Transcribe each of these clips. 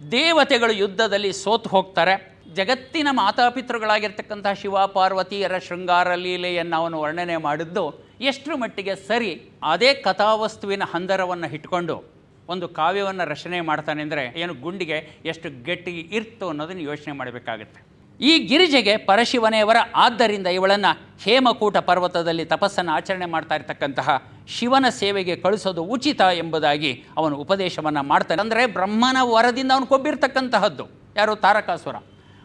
ದೇವತೆಗಳು ಯುದ್ಧದಲ್ಲಿ ಸೋತು ಹೋಗ್ತಾರೆ. ಜಗತ್ತಿನ ಮಾತಾಪಿತೃಗಳಾಗಿರ್ತಕ್ಕಂಥ ಶಿವ, ಪಾರ್ವತಿಯರ ಶೃಂಗಾರ ಲೀಲೆಯನ್ನು ಅವನು ವರ್ಣನೆ ಮಾಡಿದ್ದು ಎಷ್ಟರ ಮಟ್ಟಿಗೆ ಸರಿ, ಅದೇ ಕಥಾವಸ್ತುವಿನ ಹಂದರವನ್ನು ಇಟ್ಕೊಂಡು ಒಂದು ಕಾವ್ಯವನ್ನು ರಚನೆ ಮಾಡ್ತಾನೆ ಅಂದರೆ ಏನು ಗುಂಡಿಗೆ ಎಷ್ಟು ಗಟ್ಟಿ ಇರ್ತು ಅನ್ನೋದನ್ನು ಯೋಚನೆ ಮಾಡಬೇಕಾಗುತ್ತೆ. ಈ ಗಿರಿಜೆಗೆ ಪರಶಿವನೆಯವರ ಆದ್ದರಿಂದ ಇವಳನ್ನು ಹೇಮಕೂಟ ಪರ್ವತದಲ್ಲಿ ತಪಸ್ಸನ್ನು ಆಚರಣೆ ಮಾಡ್ತಾ ಇರತಕ್ಕಂತಹ ಶಿವನ ಸೇವೆಗೆ ಕಳಿಸೋದು ಉಚಿತ ಎಂಬುದಾಗಿ ಅವನು ಉಪದೇಶವನ್ನು ಮಾಡ್ತಾನೆ. ಅಂದರೆ ಬ್ರಹ್ಮನ ವರದಿಂದ ಅವನು ಕೊಬ್ಬಿರ್ತಕ್ಕಂತಹದ್ದು. ಯಾರು? ತಾರಕಾಸುರ.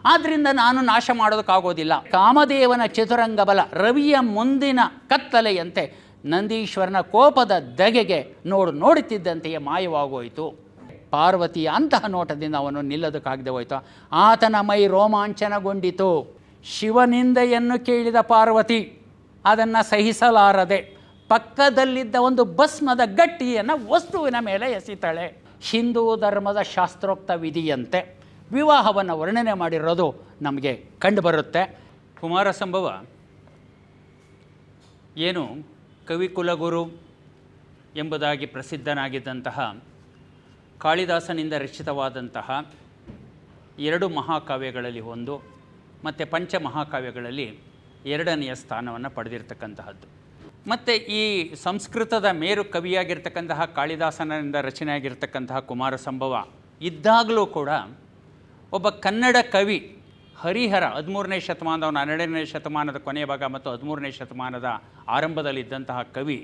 ಆದ್ದರಿಂದ ನಾನು ನಾಶ ಮಾಡೋದಕ್ಕಾಗೋದಿಲ್ಲ. ಕಾಮದೇವನ ಚತುರಂಗ ಬಲ ರವಿಯ ಮುಂದಿನ ಕತ್ತಲೆಯಂತೆ ನಂದೀಶ್ವರನ ಕೋಪದ ದಗೆಗೆ ನೋಡು ನೋಡುತ್ತಿದ್ದಂತೆಯೇ ಮಾಯವಾಗೋಯಿತು. ಪಾರ್ವತಿಯ ಅಂತಹ ನೋಟದಿಂದ ಅವನು ನಿಲ್ಲೋದಕ್ಕಾಗದೆ ಹೋಯಿತು. ಆತನ ಮೈ ರೋಮಾಂಚನಗೊಂಡಿತು. ಶಿವನಿಂದೆಯನ್ನು ಕೇಳಿದ ಪಾರ್ವತಿ, ಅದನ್ನು ಸಹಿಸಲಾರದೆ ಪಕ್ಕದಲ್ಲಿದ್ದ ಒಂದು ಭಸ್ಮದ ಗಟ್ಟಿಯನ್ನು ವಸ್ತುವಿನ ಮೇಲೆ ಎಸಿತಾಳೆ. ಹಿಂದೂ ಧರ್ಮದ ಶಾಸ್ತ್ರೋಕ್ತ ವಿಧಿಯಂತೆ ವಿವಾಹವನ್ನು ವರ್ಣನೆ ಮಾಡಿರೋದು ನಮಗೆ ಕಂಡುಬರುತ್ತೆ. ಕುಮಾರ ಸಂಭವ ಏನು ಕವಿಕುಲಗುರು ಎಂಬುದಾಗಿ ಪ್ರಸಿದ್ಧನಾಗಿದ್ದಂತಹ ಕಾಳಿದಾಸನಿಂದ ರಚಿತವಾದಂತಹ ಎರಡು ಮಹಾಕಾವ್ಯಗಳಲ್ಲಿ ಒಂದು ಮತ್ತು ಪಂಚ ಮಹಾಕಾವ್ಯಗಳಲ್ಲಿ ಎರಡನೆಯ ಸ್ಥಾನವನ್ನು ಪಡೆದಿರ್ತಕ್ಕಂತಹದ್ದು. ಮತ್ತು ಈ ಸಂಸ್ಕೃತದ ಮೇರು ಕವಿಯಾಗಿರ್ತಕ್ಕಂತಹ ಕಾಳಿದಾಸನಿಂದ ರಚನೆಯಾಗಿರ್ತಕ್ಕಂತಹ ಕುಮಾರ ಸಂಭವ ಇದ್ದಾಗಲೂ ಕೂಡ ಒಬ್ಬ ಕನ್ನಡ ಕವಿ ಹರಿಹರ ಹದಿಮೂರನೇ ಶತಮಾನದವನ ಹನ್ನೆರಡನೇ ಶತಮಾನದ ಕೊನೆಯ ಭಾಗ ಮತ್ತು ಹದಿಮೂರನೇ ಶತಮಾನದ ಆರಂಭದಲ್ಲಿದ್ದಂತಹ ಕವಿ,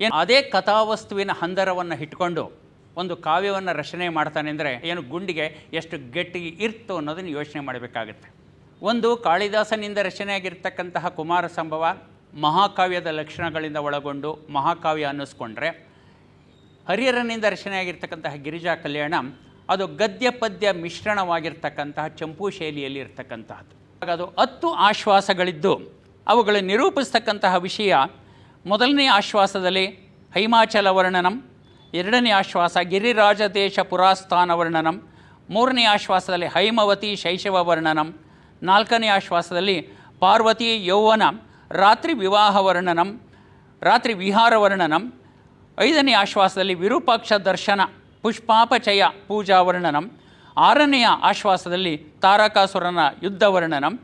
ಏನು ಅದೇ ಕಥಾವಸ್ತುವಿನ ಹಂದರವನ್ನು ಇಟ್ಕೊಂಡು ಒಂದು ಕಾವ್ಯವನ್ನು ರಚನೆ ಮಾಡ್ತಾನೆ ಅಂದರೆ ಏನು ಗುಂಡಿಗೆ ಎಷ್ಟು ಗಟ್ಟಿ ಇರ್ತು ಅನ್ನೋದನ್ನು ಯೋಚನೆ ಮಾಡಬೇಕಾಗುತ್ತೆ. ಒಂದು ಕಾಳಿದಾಸನಿಂದ ರಚನೆಯಾಗಿರ್ತಕ್ಕಂತಹ ಕುಮಾರ ಸಂಭವ ಮಹಾಕಾವ್ಯದ ಲಕ್ಷಣಗಳಿಂದ ಒಳಗೊಂಡು ಮಹಾಕಾವ್ಯ ಅನ್ನಿಸ್ಕೊಂಡ್ರೆ, ಹರಿಹರನಿಂದ ರಚನೆಯಾಗಿರ್ತಕ್ಕಂತಹ ಗಿರಿಜಾ ಕಲ್ಯಾಣ ಅದು ಗದ್ಯ ಪದ್ಯ ಮಿಶ್ರಣವಾಗಿರ್ತಕ್ಕಂತಹ ಚಂಪು ಶೈಲಿಯಲ್ಲಿ ಇರ್ತಕ್ಕಂತಹದ್ದು. ಹಾಗಾದ ಹತ್ತು ಆಶ್ವಾಸಗಳಿದ್ದು ಅವುಗಳು ನಿರೂಪಿಸ್ತಕ್ಕಂತಹ ವಿಷಯ ಮೊದಲನೇ ಆಶ್ವಾಸದಲ್ಲಿ ಹೈಮಾಚಲ ವರ್ಣನಂ ಎರಡನೇ ಆಶ್ವಾಸ, ಗಿರಿರಾಜ ದೇಶ ಪುರಾಸ್ಥಾನ ವರ್ಣನಂ ಮೂರನೇ ಆಶ್ವಾಸದಲ್ಲಿ ಹೈಮವತಿ ಶೈಶವ ವರ್ಣನಂ ನಾಲ್ಕನೇ ಆಶ್ವಾಸದಲ್ಲಿ ಪಾರ್ವತಿ ಯೌವನ. ರಾತ್ರಿ ವಿವಾಹ ವರ್ಣನಂ ರಾತ್ರಿ ವಿಹಾರ ವರ್ಣನಂ ಐದನೇ ಆಶ್ವಾಸದಲ್ಲಿ ವಿರೂಪಾಕ್ಷ ದರ್ಶನ, ಪುಷ್ಪಾಪಚಯ ಪೂಜಾ ವರ್ಣನಂ ಆರನೆಯ ಆಶ್ವಾಸದಲ್ಲಿ ತಾರಕಾಸುರನ ಯುದ್ಧ ವರ್ಣನಂ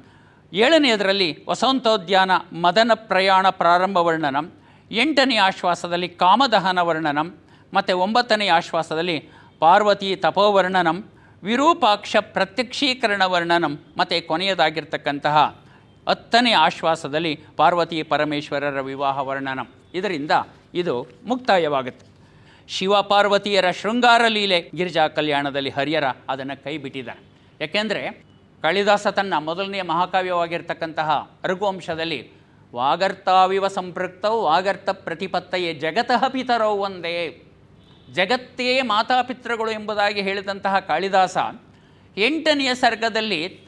ಏಳನೆಯದರಲ್ಲಿ ವಸಂತೋದ್ಯಾನ ಮದನ ಪ್ರಯಾಣ ಪ್ರಾರಂಭ ವರ್ಣನಂ ಎಂಟನೇ ಆಶ್ವಾಸದಲ್ಲಿ ಕಾಮದಹನ ವರ್ಣನಂ ಮತ್ತು ಒಂಬತ್ತನೆಯ ಆಶ್ವಾಸದಲ್ಲಿ ಪಾರ್ವತಿ ತಪೋವರ್ಣನಂ, ವಿರೂಪಾಕ್ಷ ಪ್ರತ್ಯಕ್ಷೀಕರಣ ವರ್ಣನಂ ಮತ್ತು ಕೊನೆಯದಾಗಿರ್ತಕ್ಕಂತಹ ಹತ್ತನೇ ಆಶ್ವಾಸದಲ್ಲಿ ಪಾರ್ವತಿ ಪರಮೇಶ್ವರರ ವಿವಾಹ ವರ್ಣನಂ. ಇದರಿಂದ ಇದು ಮುಕ್ತಾಯವಾಗುತ್ತೆ. ಶಿವ ಪಾರ್ವತಿಯರ ಶೃಂಗಾರ ಲೀಲೆ ಗಿರಿಜಾ ಕಲ್ಯಾಣದಲ್ಲಿ ಹರಿಯರ ಅದನ್ನು ಕೈ ಬಿಟ್ಟಿದ್ದಾರೆ. ಯಾಕೆಂದರೆ ಕಾಳಿದಾಸ ತನ್ನ ಮೊದಲನೆಯ ಮಹಾಕಾವ್ಯವಾಗಿರ್ತಕ್ಕಂತಹ ರಘುವಂಶದಲ್ಲಿ ವಾಗರ್ತಾವಿವ ಸಂಪೃಕ್ತವು ವಾಗರ್ತ ಪ್ರತಿಪತ್ತಯೇ ಜಗತಃ ಪಿತರೌ ಒಂದೇ. ಜಗತ್ತೇ ಮಾತಾಪಿತೃಗಳು ಎಂಬುದಾಗಿ ಹೇಳಿದಂತಹ ಕಾಳಿದಾಸ ಎಂಟನೆಯ ಸರ್ಗದಲ್ಲಿ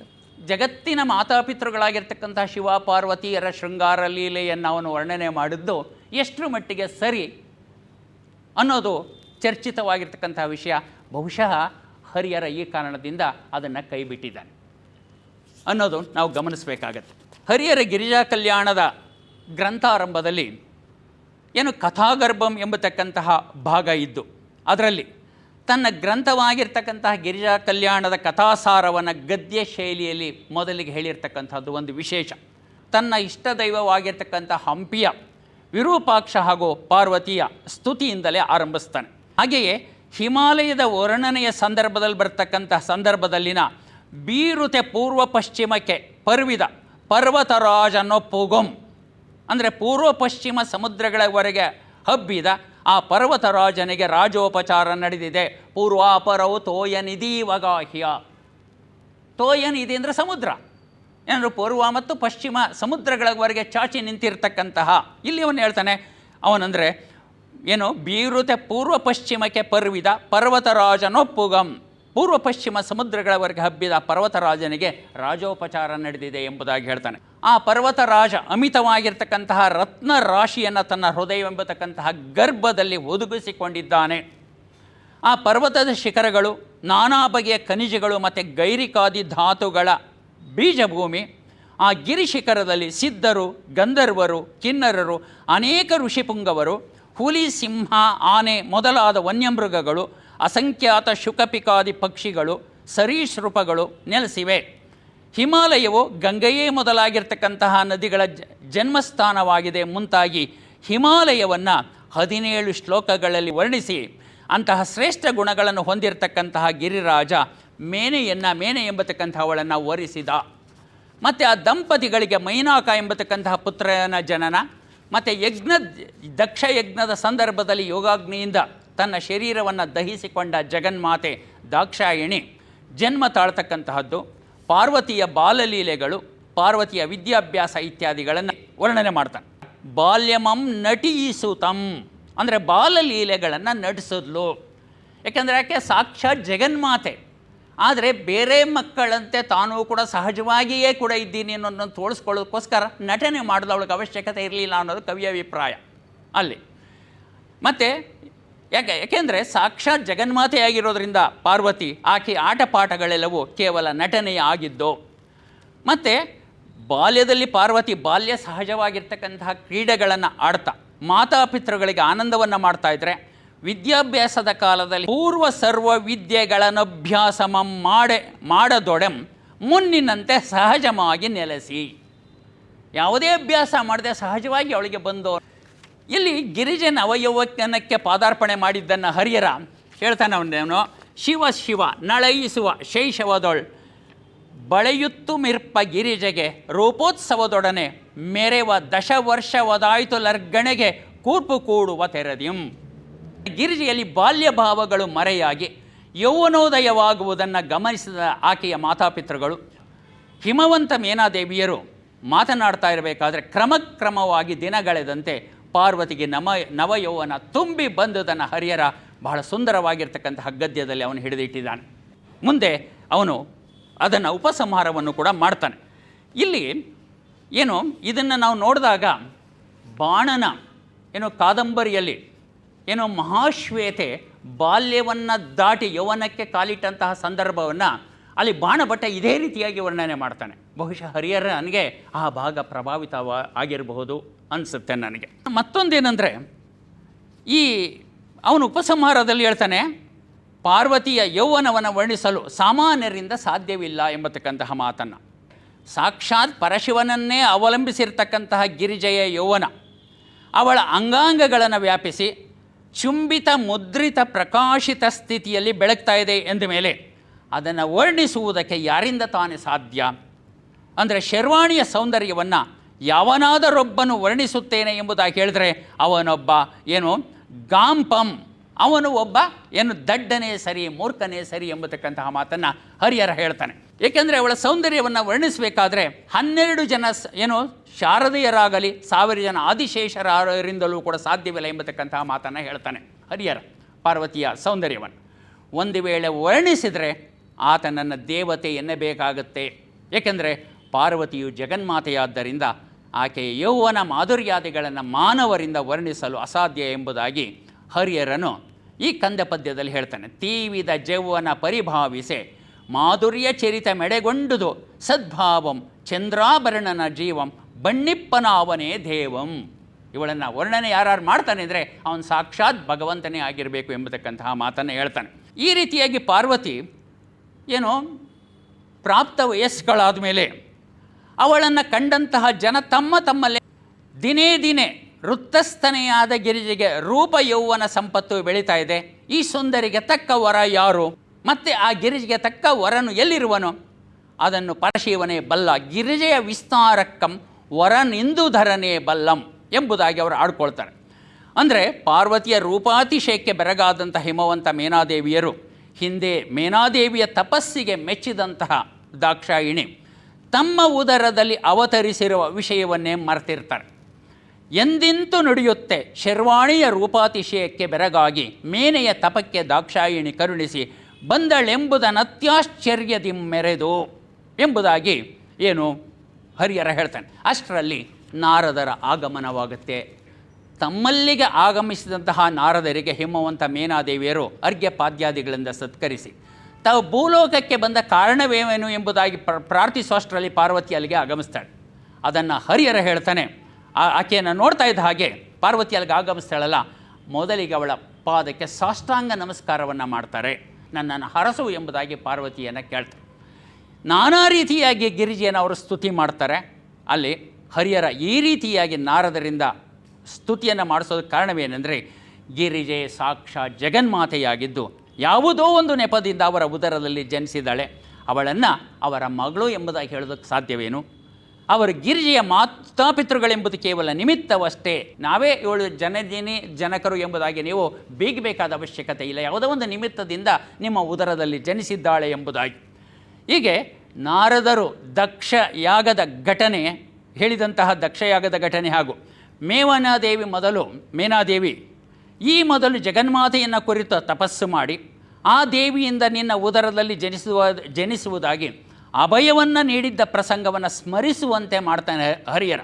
ಜಗತ್ತಿನ ಮಾತಾಪಿತೃಗಳಾಗಿರ್ತಕ್ಕಂತಹ ಶಿವ ಪಾರ್ವತಿಯರ ಶೃಂಗಾರ, ಲೀಲೆಯನ್ನು ಅವನು ವರ್ಣನೆ ಮಾಡಿದ್ದು ಎಷ್ಟರ ಮಟ್ಟಿಗೆ ಸರಿ ಅನ್ನೋದು ಚರ್ಚಿತವಾಗಿರ್ತಕ್ಕಂತಹ ವಿಷಯ. ಬಹುಶಃ ಹರಿಯರ ಈ ಕಾರಣದಿಂದ ಅದನ್ನು ಕೈಬಿಟ್ಟಿದ್ದಾನೆ ಅನ್ನೋದು ನಾವು ಗಮನಿಸಬೇಕಾಗತ್ತೆ. ಹರಿಯರ ಗಿರಿಜಾ ಕಲ್ಯಾಣದ ಗ್ರಂಥಾರಂಭದಲ್ಲಿ ಏನು ಕಥಾಗರ್ಭಂ ಎಂಬತಕ್ಕಂತಹ ಭಾಗ ಇದ್ದು, ಅದರಲ್ಲಿ ತನ್ನ ಗ್ರಂಥವಾಗಿರ್ತಕ್ಕಂತಹ ಗಿರಿಜಾ ಕಲ್ಯಾಣದ ಕಥಾಸಾರವನ್ನು ಗದ್ಯ ಶೈಲಿಯಲ್ಲಿ ಮೊದಲಿಗೆ ಹೇಳಿರ್ತಕ್ಕಂಥದ್ದು ಒಂದು ವಿಶೇಷ. ತನ್ನ ಇಷ್ಟ ದೈವವಾಗಿರ್ತಕ್ಕಂಥ ಹಂಪಿಯ ವಿರೂಪಾಕ್ಷ ಹಾಗೂ ಪಾರ್ವತಿಯ ಸ್ತುತಿಯಿಂದಲೇ ಆರಂಭಿಸ್ತಾನೆ. ಹಾಗೆಯೇ ಹಿಮಾಲಯದ ವರ್ಣನೆಯ ಸಂದರ್ಭದಲ್ಲಿ ಬರ್ತಕ್ಕಂಥ ಸಂದರ್ಭದಲ್ಲಿನ ಬೀರುತೆ ಪೂರ್ವ ಪಶ್ಚಿಮಕ್ಕೆ ಪರ್ವಿದ ಪರ್ವತರಾಜನೊಪ್ಪುಗೊಂ ಅಂದರೆ ಪೂರ್ವ ಪಶ್ಚಿಮ ಸಮುದ್ರಗಳವರೆಗೆ ಹಬ್ಬಿದ ಆ ಪರ್ವತರಾಜನಿಗೆ ರಾಜೋಪಚಾರ ನಡೆದಿದೆ. ಪೂರ್ವಾಪರವು ವಗಾಹ್ಯ ತೋಯನಿಧಿ ಅಂದರೆ ಸಮುದ್ರ. ಏನಾದ್ರು ಪೂರ್ವ ಮತ್ತು ಪಶ್ಚಿಮ ಸಮುದ್ರಗಳವರೆಗೆ ಚಾಚಿ ನಿಂತಿರ್ತಕ್ಕಂತಹ. ಇಲ್ಲಿ ಅವನು ಹೇಳ್ತಾನೆ, ಅವನಂದರೆ, ಏನು, ಬೀರುತೆ ಪೂರ್ವ ಪಶ್ಚಿಮಕ್ಕೆ ಪರ್ವಿದ ಪರ್ವತರಾಜನೊಪ್ಪುಗಂ. ಪೂರ್ವ ಪಶ್ಚಿಮ ಸಮುದ್ರಗಳವರೆಗೆ ಹಬ್ಬಿದ ಪರ್ವತರಾಜನಿಗೆ ರಾಜೋಪಚಾರ ನಡೆದಿದೆ ಎಂಬುದಾಗಿ ಹೇಳ್ತಾನೆ. ಆ ಪರ್ವತರಾಜ ಅಮಿತವಾಗಿರ್ತಕ್ಕಂತಹ ರತ್ನ ರಾಶಿಯನ್ನು ತನ್ನ ಹೃದಯವೆಂಬತಕ್ಕಂತಹ ಗರ್ಭದಲ್ಲಿ ಒದಗಿಸಿಕೊಂಡಿದ್ದಾನೆ. ಆ ಪರ್ವತದ ಶಿಖರಗಳು, ನಾನಾ ಬಗೆಯ ಖನಿಜಗಳು ಮತ್ತು ಗೈರಿಕಾದಿ ಧಾತುಗಳ ಬೀಜಭೂಮಿ, ಆ ಗಿರಿ ಶಿಖರದಲ್ಲಿ ಸಿದ್ಧರು, ಗಂಧರ್ವರು, ಕಿನ್ನರರು, ಅನೇಕ ಋಷಿಪುಂಗವರು, ಹುಲಿ, ಸಿಂಹ, ಆನೆ ಮೊದಲಾದ ವನ್ಯಮೃಗಗಳು ಅಸಂಖ್ಯಾತ ಶುಕಪಿಕಾದಿ ಪಕ್ಷಿಗಳು ಸರೀಸೃಪಗಳು ನೆಲೆಸಿವೆ. ಹಿಮಾಲಯವು ಗಂಗೆಯೇ ಮೊದಲಾಗಿರ್ತಕ್ಕಂತಹ ನದಿಗಳ ಜನ್ಮಸ್ಥಾನವಾಗಿದೆ ಮುಂತಾಗಿ ಹಿಮಾಲಯವನ್ನು ಹದಿನೇಳು ಶ್ಲೋಕಗಳಲ್ಲಿ ವರ್ಣಿಸಿ. ಅಂತಹ ಶ್ರೇಷ್ಠ ಗುಣಗಳನ್ನು ಹೊಂದಿರತಕ್ಕಂತಹ ಗಿರಿರಾಜ ಮೇನೆಯನ್ನು, ಮೇನೆ ಎಂಬತಕ್ಕಂಥವಳನ್ನು ವರಿಸಿದ. ಮತ್ತು ಆ ದಂಪತಿಗಳಿಗೆ ಮೈನಾಕ ಎಂಬತಕ್ಕಂತಹ ಪುತ್ರನ ಜನನ, ಮತ್ತು ಯಜ್ಞ, ದಕ್ಷ ಯಜ್ಞದ ಸಂದರ್ಭದಲ್ಲಿ ಯೋಗಾಗ್ನಿಯಿಂದ ತನ್ನ ಶರೀರವನ್ನು ದಹಿಸಿಕೊಂಡ ಜಗನ್ಮಾತೆ ದಾಕ್ಷಾಯಿಣಿ ಜನ್ಮ ತಾಳ್ತಕ್ಕಂತಹದ್ದು, ಪಾರ್ವತಿಯ ಬಾಲಲೀಲೆಗಳು, ಪಾರ್ವತಿಯ ವಿದ್ಯಾಭ್ಯಾಸ ಇತ್ಯಾದಿಗಳನ್ನು ವರ್ಣನೆ ಮಾಡ್ತಾನೆ. ಬಾಲ್ಯಮಂ ನಟೀಸುತಂ ಅಂದರೆ ಬಾಲಲೀಲೆಗಳನ್ನು ನಟಿಸಿದ್ಲು. ಯಾಕೆಂದರೆ ಯಾಕೆ ಸಾಕ್ಷಾತ್ ಜಗನ್ಮಾತೆ. ಆದರೆ ಬೇರೆ ಮಕ್ಕಳಂತೆ ತಾನೂ ಕೂಡ ಸಹಜವಾಗಿಯೇ ಕೂಡ ಇದ್ದೀನಿ ಅನ್ನೋದನ್ನು ತೋರಿಸ್ಕೊಳ್ಳೋದಕ್ಕೋಸ್ಕರ ನಟನೆ ಮಾಡಿದವಳಿಗೆ ಅವಶ್ಯಕತೆ ಇರಲಿಲ್ಲ ಅನ್ನೋದು ಕವಿಯ ಅಭಿಪ್ರಾಯ. ಅಲ್ಲಿ. ಮತ್ತು ಯಾಕೆ, ಯಾಕೆಂದರೆ ಸಾಕ್ಷಾತ್ ಜಗನ್ಮಾತೆಯಾಗಿರೋದ್ರಿಂದ ಪಾರ್ವತಿ ಆಕೆ ಆಟಪಾಠಗಳೆಲ್ಲವೂ ಕೇವಲ ನಟನೆಯ ಆಗಿದ್ದು. ಮತ್ತು ಬಾಲ್ಯದಲ್ಲಿ ಪಾರ್ವತಿ ಬಾಲ್ಯ ಸಹಜವಾಗಿರ್ತಕ್ಕಂತಹ ಕ್ರೀಡೆಗಳನ್ನು ಆಡ್ತಾ ಮಾತಾಪಿತೃಗಳಿಗೆ ಆನಂದವನ್ನು ಮಾಡ್ತಾ ಇದ್ದರೆ ವಿದ್ಯಾಭ್ಯಾಸದ ಕಾಲದಲ್ಲಿ ಪೂರ್ವ ಸರ್ವ ವಿದ್ಯೆಗಳನ್ನು ಅಭ್ಯಾಸ ಮಾಡೆ, ಮಾಡದೊಡೆಂ ಮುನ್ನಿನಂತೆ ಸಹಜವಾಗಿ ನೆಲೆಸಿ. ಯಾವುದೇ ಅಭ್ಯಾಸ ಮಾಡದೆ ಸಹಜವಾಗಿ ಅವಳಿಗೆ ಬಂದು ಇಲ್ಲಿ ಗಿರಿಜನ ಅವಯವಜ್ಞಾನಕ್ಕೆ ಪಾದಾರ್ಪಣೆ ಮಾಡಿದ್ದನ್ನು ಹರಿಯರ. ಹೇಳ್ತಾನೆ ಅವನೇನು? ಶಿವ ಶಿವ, ನಳಯಿಸುವ ಶೈಶವದೊಳ್. ಬಳೆಯುತ್ತು ಮಿರ್ಪ ಗಿರಿಜೆಗೆ, ರೂಪೋತ್ಸವದೊಡನೆ ಮೆರೆವ ದಶವರ್ಷವದಾಯಿತು ಲರ್ಗಣೆಗೆ ಕೂರ್ಪು ಕೂಡುವ ತೆರದಿಂ. ಗಿರಿಜೆಯಲ್ಲಿ ಬಾಲ್ಯ ಭಾವಗಳು ಮರೆಯಾಗಿ ಯೌವನೋದಯವಾಗುವುದನ್ನು ಗಮನಿಸಿದ ಆಕೆಯ ಮಾತಾಪಿತೃಗಳು. ಹಿಮವಂತ ಮೇನಾದೇವಿಯರು ಮಾತನಾಡ್ತಾ ಇರಬೇಕಾದ್ರೆ ಕ್ರಮಕ್ರಮವಾಗಿ ದಿನಗಳೆದಂತೆ ಪಾರ್ವತಿಗೆ ನಮ ನವಯೌವನ ತುಂಬಿ ಬಂದುದನ್ನು ಹರಿಯರ ಬಹಳ ಸುಂದರವಾಗಿರ್ತಕ್ಕಂಥ ಗದ್ಯದಲ್ಲಿ ಅವನು ಹಿಡಿದಿಟ್ಟಿದ್ದಾನೆ. ಮುಂದೆ ಅವನು ಅದನ್ನು ಉಪಸಂಹಾರವನ್ನು ಕೂಡ ಮಾಡ್ತಾನೆ. ಇಲ್ಲಿ ಏನು ಇದನ್ನು ನಾವು ನೋಡಿದಾಗ ಬಾಣನ ಏನು ಕಾದಂಬರಿಯಲ್ಲಿ ಏನೋ ಮಹಾಶ್ವೇತೆ ಬಾಲ್ಯವನ್ನು ದಾಟಿ ಯೌವನಕ್ಕೆ ಕಾಲಿಟ್ಟಂತಹ ಸಂದರ್ಭವನ್ನು ಅಲ್ಲಿ ಬಾಣಭಟ್ಟ ಇದೇ ರೀತಿಯಾಗಿ ವರ್ಣನೆ ಮಾಡ್ತಾನೆ. ಬಹುಶಃ ಹರಿಹರನಿಗೆ ಆ ಭಾಗ ಪ್ರಭಾವಿತ ಆಗಿರಬಹುದು. ಅನಿಸುತ್ತೆ ನನಗೆ. ಮತ್ತೊಂದೇನೆಂದರೆ, ಈ ಅವನು ಉಪಸಂಹಾರದಲ್ಲಿ ಹೇಳ್ತಾನೆ, ಪಾರ್ವತಿಯ ಯೌವನವನ್ನು ವರ್ಣಿಸಲು ಸಾಮಾನ್ಯರಿಂದ ಸಾಧ್ಯವಿಲ್ಲ ಎಂಬತಕ್ಕಂತಹ ಮಾತನ್ನು. ಸಾಕ್ಷಾತ್ ಪರಶಿವನನ್ನೇ ಅವಲಂಬಿಸಿರ್ತಕ್ಕಂತಹ ಗಿರಿಜೆಯ ಯೌವನ. ಅವಳ ಅಂಗಾಂಗಗಳನ್ನು ವ್ಯಾಪಿಸಿ ಚುಂಬಿತ ಮುದ್ರಿತ ಪ್ರಕಾಶಿತ ಸ್ಥಿತಿಯಲ್ಲಿ ಬೆಳಗ್ತಾ ಇದೆ ಎಂದ ಮೇಲೆ ಅದನ್ನು ವರ್ಣಿಸುವುದಕ್ಕೆ ಯಾರಿಂದ ತಾನೇ ಸಾಧ್ಯ? ಅಂದರೆ ಶರ್ವಾಣಿಯ ಸೌಂದರ್ಯವನ್ನು ಯಾವನಾದರೊಬ್ಬನು ವರ್ಣಿಸುತ್ತೇನೆ ಎಂಬುದಾಗಿ ಹೇಳಿದರೆ ಅವನೊಬ್ಬ ಏನು ಗಾಂಪಂ, ಅವನು ಒಬ್ಬ ಏನು ದಡ್ಡನೇ ಸರಿ, ಮೂರ್ಖನೇ ಸರಿ ಎಂಬತಕ್ಕಂತಹ ಮಾತನ್ನು ಹರಿಹರ ಹೇಳ್ತಾನೆ. ಏಕೆಂದರೆ ಅವಳ ಸೌಂದರ್ಯವನ್ನು ವರ್ಣಿಸಬೇಕಾದ್ರೆ ಹನ್ನೆರಡು ಜನ ಏನು ಶಾರದೆಯರಾಗಲಿ, ಸಾವಿರ ಜನ ಆದಿಶೇಷರಿಂದಲೂ ಕೂಡ ಸಾಧ್ಯವಿಲ್ಲ ಎಂಬತಕ್ಕಂತಹ ಮಾತನ್ನು ಹೇಳ್ತಾನೆ ಹರಿಹರ ಪಾರ್ವತಿಯ ಸೌಂದರ್ಯವನ್ನು. ಒಂದು ವೇಳೆ ವರ್ಣಿಸಿದರೆ ಆತನನ್ನು ದೇವತೆ ಎನ್ನಬೇಕಾಗುತ್ತೆ. ಏಕೆಂದರೆ ಪಾರ್ವತಿಯು ಜಗನ್ಮಾತೆಯಾದ್ದರಿಂದ ಆಕೆಯ ಯೌವನ ಮಾಧುರ್ಯಾದಿಗಳನ್ನು ಮಾನವರಿಂದ ವರ್ಣಿಸಲು ಅಸಾಧ್ಯ ಎಂಬುದಾಗಿ ಹರಿಯರನು ಈ ಕಂದ ಪದ್ಯದಲ್ಲಿ ಹೇಳ್ತಾನೆ, ತೀವಿದ ಜೌವನ ಪರಿಭಾವಿಸೆ, ಮಾಧುರ್ಯ ಚರಿತ ಮೆಡೆಗೊಂಡುದು, ಸದ್ಭಾವಂ ಚಂದ್ರಾಭರಣನ ಜೀವಂ ಬಣ್ಣಿಪ್ಪನಾವನೇ ದೇವಂ. ಇವಳನ್ನು ವರ್ಣನೆ ಯಾರು ಮಾಡ್ತಾನೆ ಅಂದರೆ ಅವನು ಸಾಕ್ಷಾತ್ ಭಗವಂತನೇ ಆಗಿರಬೇಕು ಎಂಬತಕ್ಕಂತಹ ಮಾತನ್ನು ಹೇಳ್ತಾನೆ. ಈ ರೀತಿಯಾಗಿ ಪಾರ್ವತಿ ಏನು ಪ್ರಾಪ್ತ ವಯಸ್ಸುಗಳಾದ ಮೇಲೆ ಅವಳನ್ನು ಕಂಡಂತಹ ಜನ ತಮ್ಮ ತಮ್ಮಲ್ಲೇ ದಿನೇ ದಿನೇ ವೃತ್ತಸ್ಥನೆಯಾದ ಗಿರಿಜೆಗೆ ರೂಪ ಯೌವನ ಸಂಪತ್ತು ಬೆಳೀತಾ ಇದೆ. ಈ ಸುಂದರಿಗೆ ತಕ್ಕ ವರ ಯಾರು? ಮತ್ತೆ ಆ ಗಿರಿಜೆಗೆ ತಕ್ಕ ವರನು ಎಲ್ಲಿರುವನು? ಅದನ್ನು ಪರಶಿವನೇ ಬಲ್ಲ ಗಿರಿಜೆಯ ವಿಸ್ತಾರಕ್ಕಂ ವರನಿಂದುಧರನೇ ಬಲ್ಲಂ ಎಂಬುದಾಗಿ ಅವರು ಆಡ್ಕೊಳ್ತಾರೆ. ಅಂದರೆ ಪಾರ್ವತಿಯ ರೂಪಾತಿಶಯಕ್ಕೆ ಬೆರಗಾದಂಥ ಹಿಮವಂತ ಮೇನಾದೇವಿಯರು, ಹಿಂದೆ ಮೇನಾದೇವಿಯ ತಪಸ್ಸಿಗೆ ಮೆಚ್ಚಿದಂತಹ ದಾಕ್ಷಾಯಿಣಿ. ತಮ್ಮ ಉದರದಲ್ಲಿ ಅವತರಿಸಿರುವ ವಿಷಯವನ್ನೇ ಮರೆತಿರ್ತಾರೆ. ಎಂದಿಂತು ನುಡಿಯುತ್ತೆ ಶರ್ವಾಣಿಯ ರೂಪಾತಿಶಯಕ್ಕೆ ಬೆರಗಾಗಿ ಮೇನೆಯ ತಪಕ್ಕೆ ದಾಕ್ಷಾಯಿಣಿ ಕರುಣಿಸಿ ಬಂದಳೆಂಬುದನ್ನತ್ಯಾಶ್ಚರ್ಯದಿ ಮೆರೆದು ಎಂಬುದಾಗಿ ಏನು ಹರಿಹರ ಹೇಳ್ತಾನೆ. ಅಷ್ಟರಲ್ಲಿ ನಾರದರ ಆಗಮನವಾಗುತ್ತೆ. ತಮ್ಮಲ್ಲಿಗೆ ಆಗಮಿಸಿದಂತಹ ನಾರದರಿಗೆ ಹಿಮವಂತ ಮೇನಾದೇವಿಯರು ಅರ್ಘ್ಯ ಪಾದ್ಯಾದಿಗಳಿಂದ ಸತ್ಕರಿಸಿ ತಾವು ಭೂಲೋಕಕ್ಕೆ ಬಂದ ಕಾರಣವೇನು ಎಂಬುದಾಗಿ ಪ್ರ ಪ್ರಾರ್ಥಿಸುವಷ್ಟರಲ್ಲಿ ಪಾರ್ವತಿ ಅಲ್ಲಿಗೆ ಆಗಮಿಸ್ತಾಳೆ. ಅದನ್ನು ಹರಿಹರ ಹೇಳ್ತಾನೆ. ಆ, ಆಕೆಯನ್ನು ನೋಡ್ತಾ ಇದ್ದ ಹಾಗೆ ಪಾರ್ವತಿ ಅಲ್ಲಿಗೆ ಆಗಮಿಸ್ತಾಳಲ್ಲ, ಮೊದಲಿಗೆ ಅವಳ ಪಾದಕ್ಕೆ ಸಾಷ್ಟಾಂಗ ನಮಸ್ಕಾರವನ್ನು ಮಾಡ್ತಾರೆ. ನನ್ನನ್ನು ಹರಸು ಎಂಬುದಾಗಿ ಪಾರ್ವತಿಯನ್ನು ಕೇಳ್ತಾರೆ ನಾನಾ ರೀತಿಯಾಗಿ ಗಿರಿಜೆಯನ್ನು ಅವರು ಸ್ತುತಿ ಮಾಡ್ತಾರೆ. ಅಲ್ಲಿ ಹರಿಹರ ಈ ರೀತಿಯಾಗಿ ನಾರದರಿಂದ ಸ್ತುತಿಯನ್ನು ಮಾಡಿಸೋದಕ್ಕೆ ಕಾರಣವೇನೆಂದರೆ, ಗಿರಿಜೆ ಸಾಕ್ಷಾತ್ ಜಗನ್ಮಾತೆಯಾಗಿದ್ದು ಯಾವುದೋ ಒಂದು ನೆಪದಿಂದ ಅವರ ಉದರದಲ್ಲಿ ಜನಿಸಿದಾಳೆ. ಅವಳನ್ನು ಅವರ ಮಗಳು ಎಂಬುದಾಗಿ ಹೇಳೋದಕ್ಕೆ ಸಾಧ್ಯವೇನು? ಅವರು ಗಿರಿಜೆಯ ಮಾತಾಪಿತೃಗಳೆಂಬುದು ಕೇವಲ ನಿಮಿತ್ತವಷ್ಟೇ. ನಾವೇ ಏಳು ಜನಜಿನಿ ಜನಕರು ಎಂಬುದಾಗಿ ನೀವು ಬೀಗಬೇಕಾದ ಅವಶ್ಯಕತೆ ಇಲ್ಲ. ಯಾವುದೋ ಒಂದು ನಿಮಿತ್ತದಿಂದ ನಿಮ್ಮ ಉದರದಲ್ಲಿ ಜನಿಸಿದ್ದಾಳೆ ಎಂಬುದಾಗಿ. ಹೀಗೆ ನಾರದರು ದಕ್ಷ ಯಾಗದ ಘಟನೆ, ಹೇಳಿದಂತಹ ದಕ್ಷಯಾಗದ ಘಟನೆ ಹಾಗೂ ಮೇವನಾದೇವಿ ಮೊದಲು ಮೇನಾದೇವಿ ಈ ಮೊದಲು ಜಗನ್ಮಾತೆಯನ್ನು ಕುರಿತು ತಪಸ್ಸು ಮಾಡಿ, ಆ ದೇವಿಯಿಂದ ನಿನ್ನ ಉದರದಲ್ಲಿ ಜನಿಸುವ, ಜನಿಸುವುದಾಗಿ ಅಭಯವನ್ನು ನೀಡಿದ್ದ ಪ್ರಸಂಗವನ್ನು ಸ್ಮರಿಸುವಂತೆ ಮಾಡ್ತಾನೆ ಹರಿಯರ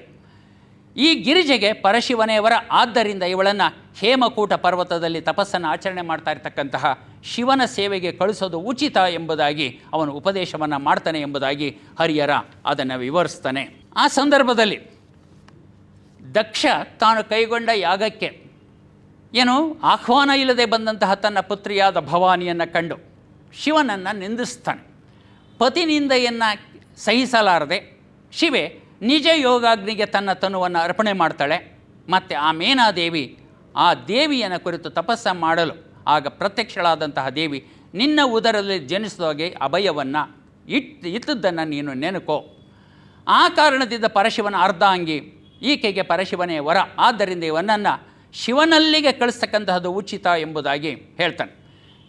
ಈ ಗಿರಿಜೆಗೆ ಪರಶಿವನೆಯವರ ಆದ್ದರಿಂದ ಇವಳನ್ನು ಹೇಮಕೂಟ ಪರ್ವತದಲ್ಲಿ ತಪಸ್ಸನ್ನು ಆಚರಣೆ ಮಾಡ್ತಾ ಇರತಕ್ಕಂತಹ ಶಿವನ ಸೇವೆಗೆ ಕಳಿಸೋದು ಉಚಿತ ಎಂಬುದಾಗಿ ಅವನು ಉಪದೇಶವನ್ನು ಮಾಡ್ತಾನೆ ಎಂಬುದಾಗಿ ಹರಿಯರ ಅದನ್ನು ವಿವರಿಸ್ತಾನೆ. ಆ ಸಂದರ್ಭದಲ್ಲಿ ದಕ್ಷ ತಾನು ಕೈಗೊಂಡ ಯಾಗಕ್ಕೆ ಏನು ಆಹ್ವಾನ ಇಲ್ಲದೆ ಬಂದಂತಹ ತನ್ನ ಪುತ್ರಿಯಾದ ಭವಾನಿಯನ್ನು ಕಂಡು ಶಿವನನ್ನು ನಿಂದಿಸ್ತಾನೆ. ಪತಿನಿಂದೆಯನ್ನು ಸಹಿಸಲಾರದೆ ಶಿವೆ ನಿಜ ಯೋಗಾಗ್ನಿಗೆ ತನ್ನ ತನುವನ್ನು ಅರ್ಪಣೆ ಮಾಡ್ತಾಳೆ. ಮತ್ತು ಆ ಮೇನಾದೇವಿ ಆ ದೇವಿಯನ್ನು ಕುರಿತು ತಪಸ್ಸ ಮಾಡಲು ಆಗ ಪ್ರತ್ಯಕ್ಷಳಾದಂತಹ ದೇವಿ ನಿನ್ನ ಉದರಲ್ಲಿ ಜನಿಸಿದಾಗೆ ಅಭಯವನ್ನು ಇಟ್ಟು ಇತ್ತದ್ದನ್ನು ನೀನು ನೆನಕೋ. ಆ ಕಾರಣದಿಂದ ಪರಶಿವನ ಅರ್ಧಾಂಗಿ ಈಕೆಗೆ ಪರಶಿವನೇ ವರ. ಆದ್ದರಿಂದ ಇವನನ್ನು ಶಿವನಲ್ಲಿಗೆ ಕಳಿಸ್ತಕ್ಕಂತಹದ್ದು ಉಚಿತ ಎಂಬುದಾಗಿ ಹೇಳ್ತಾನೆ.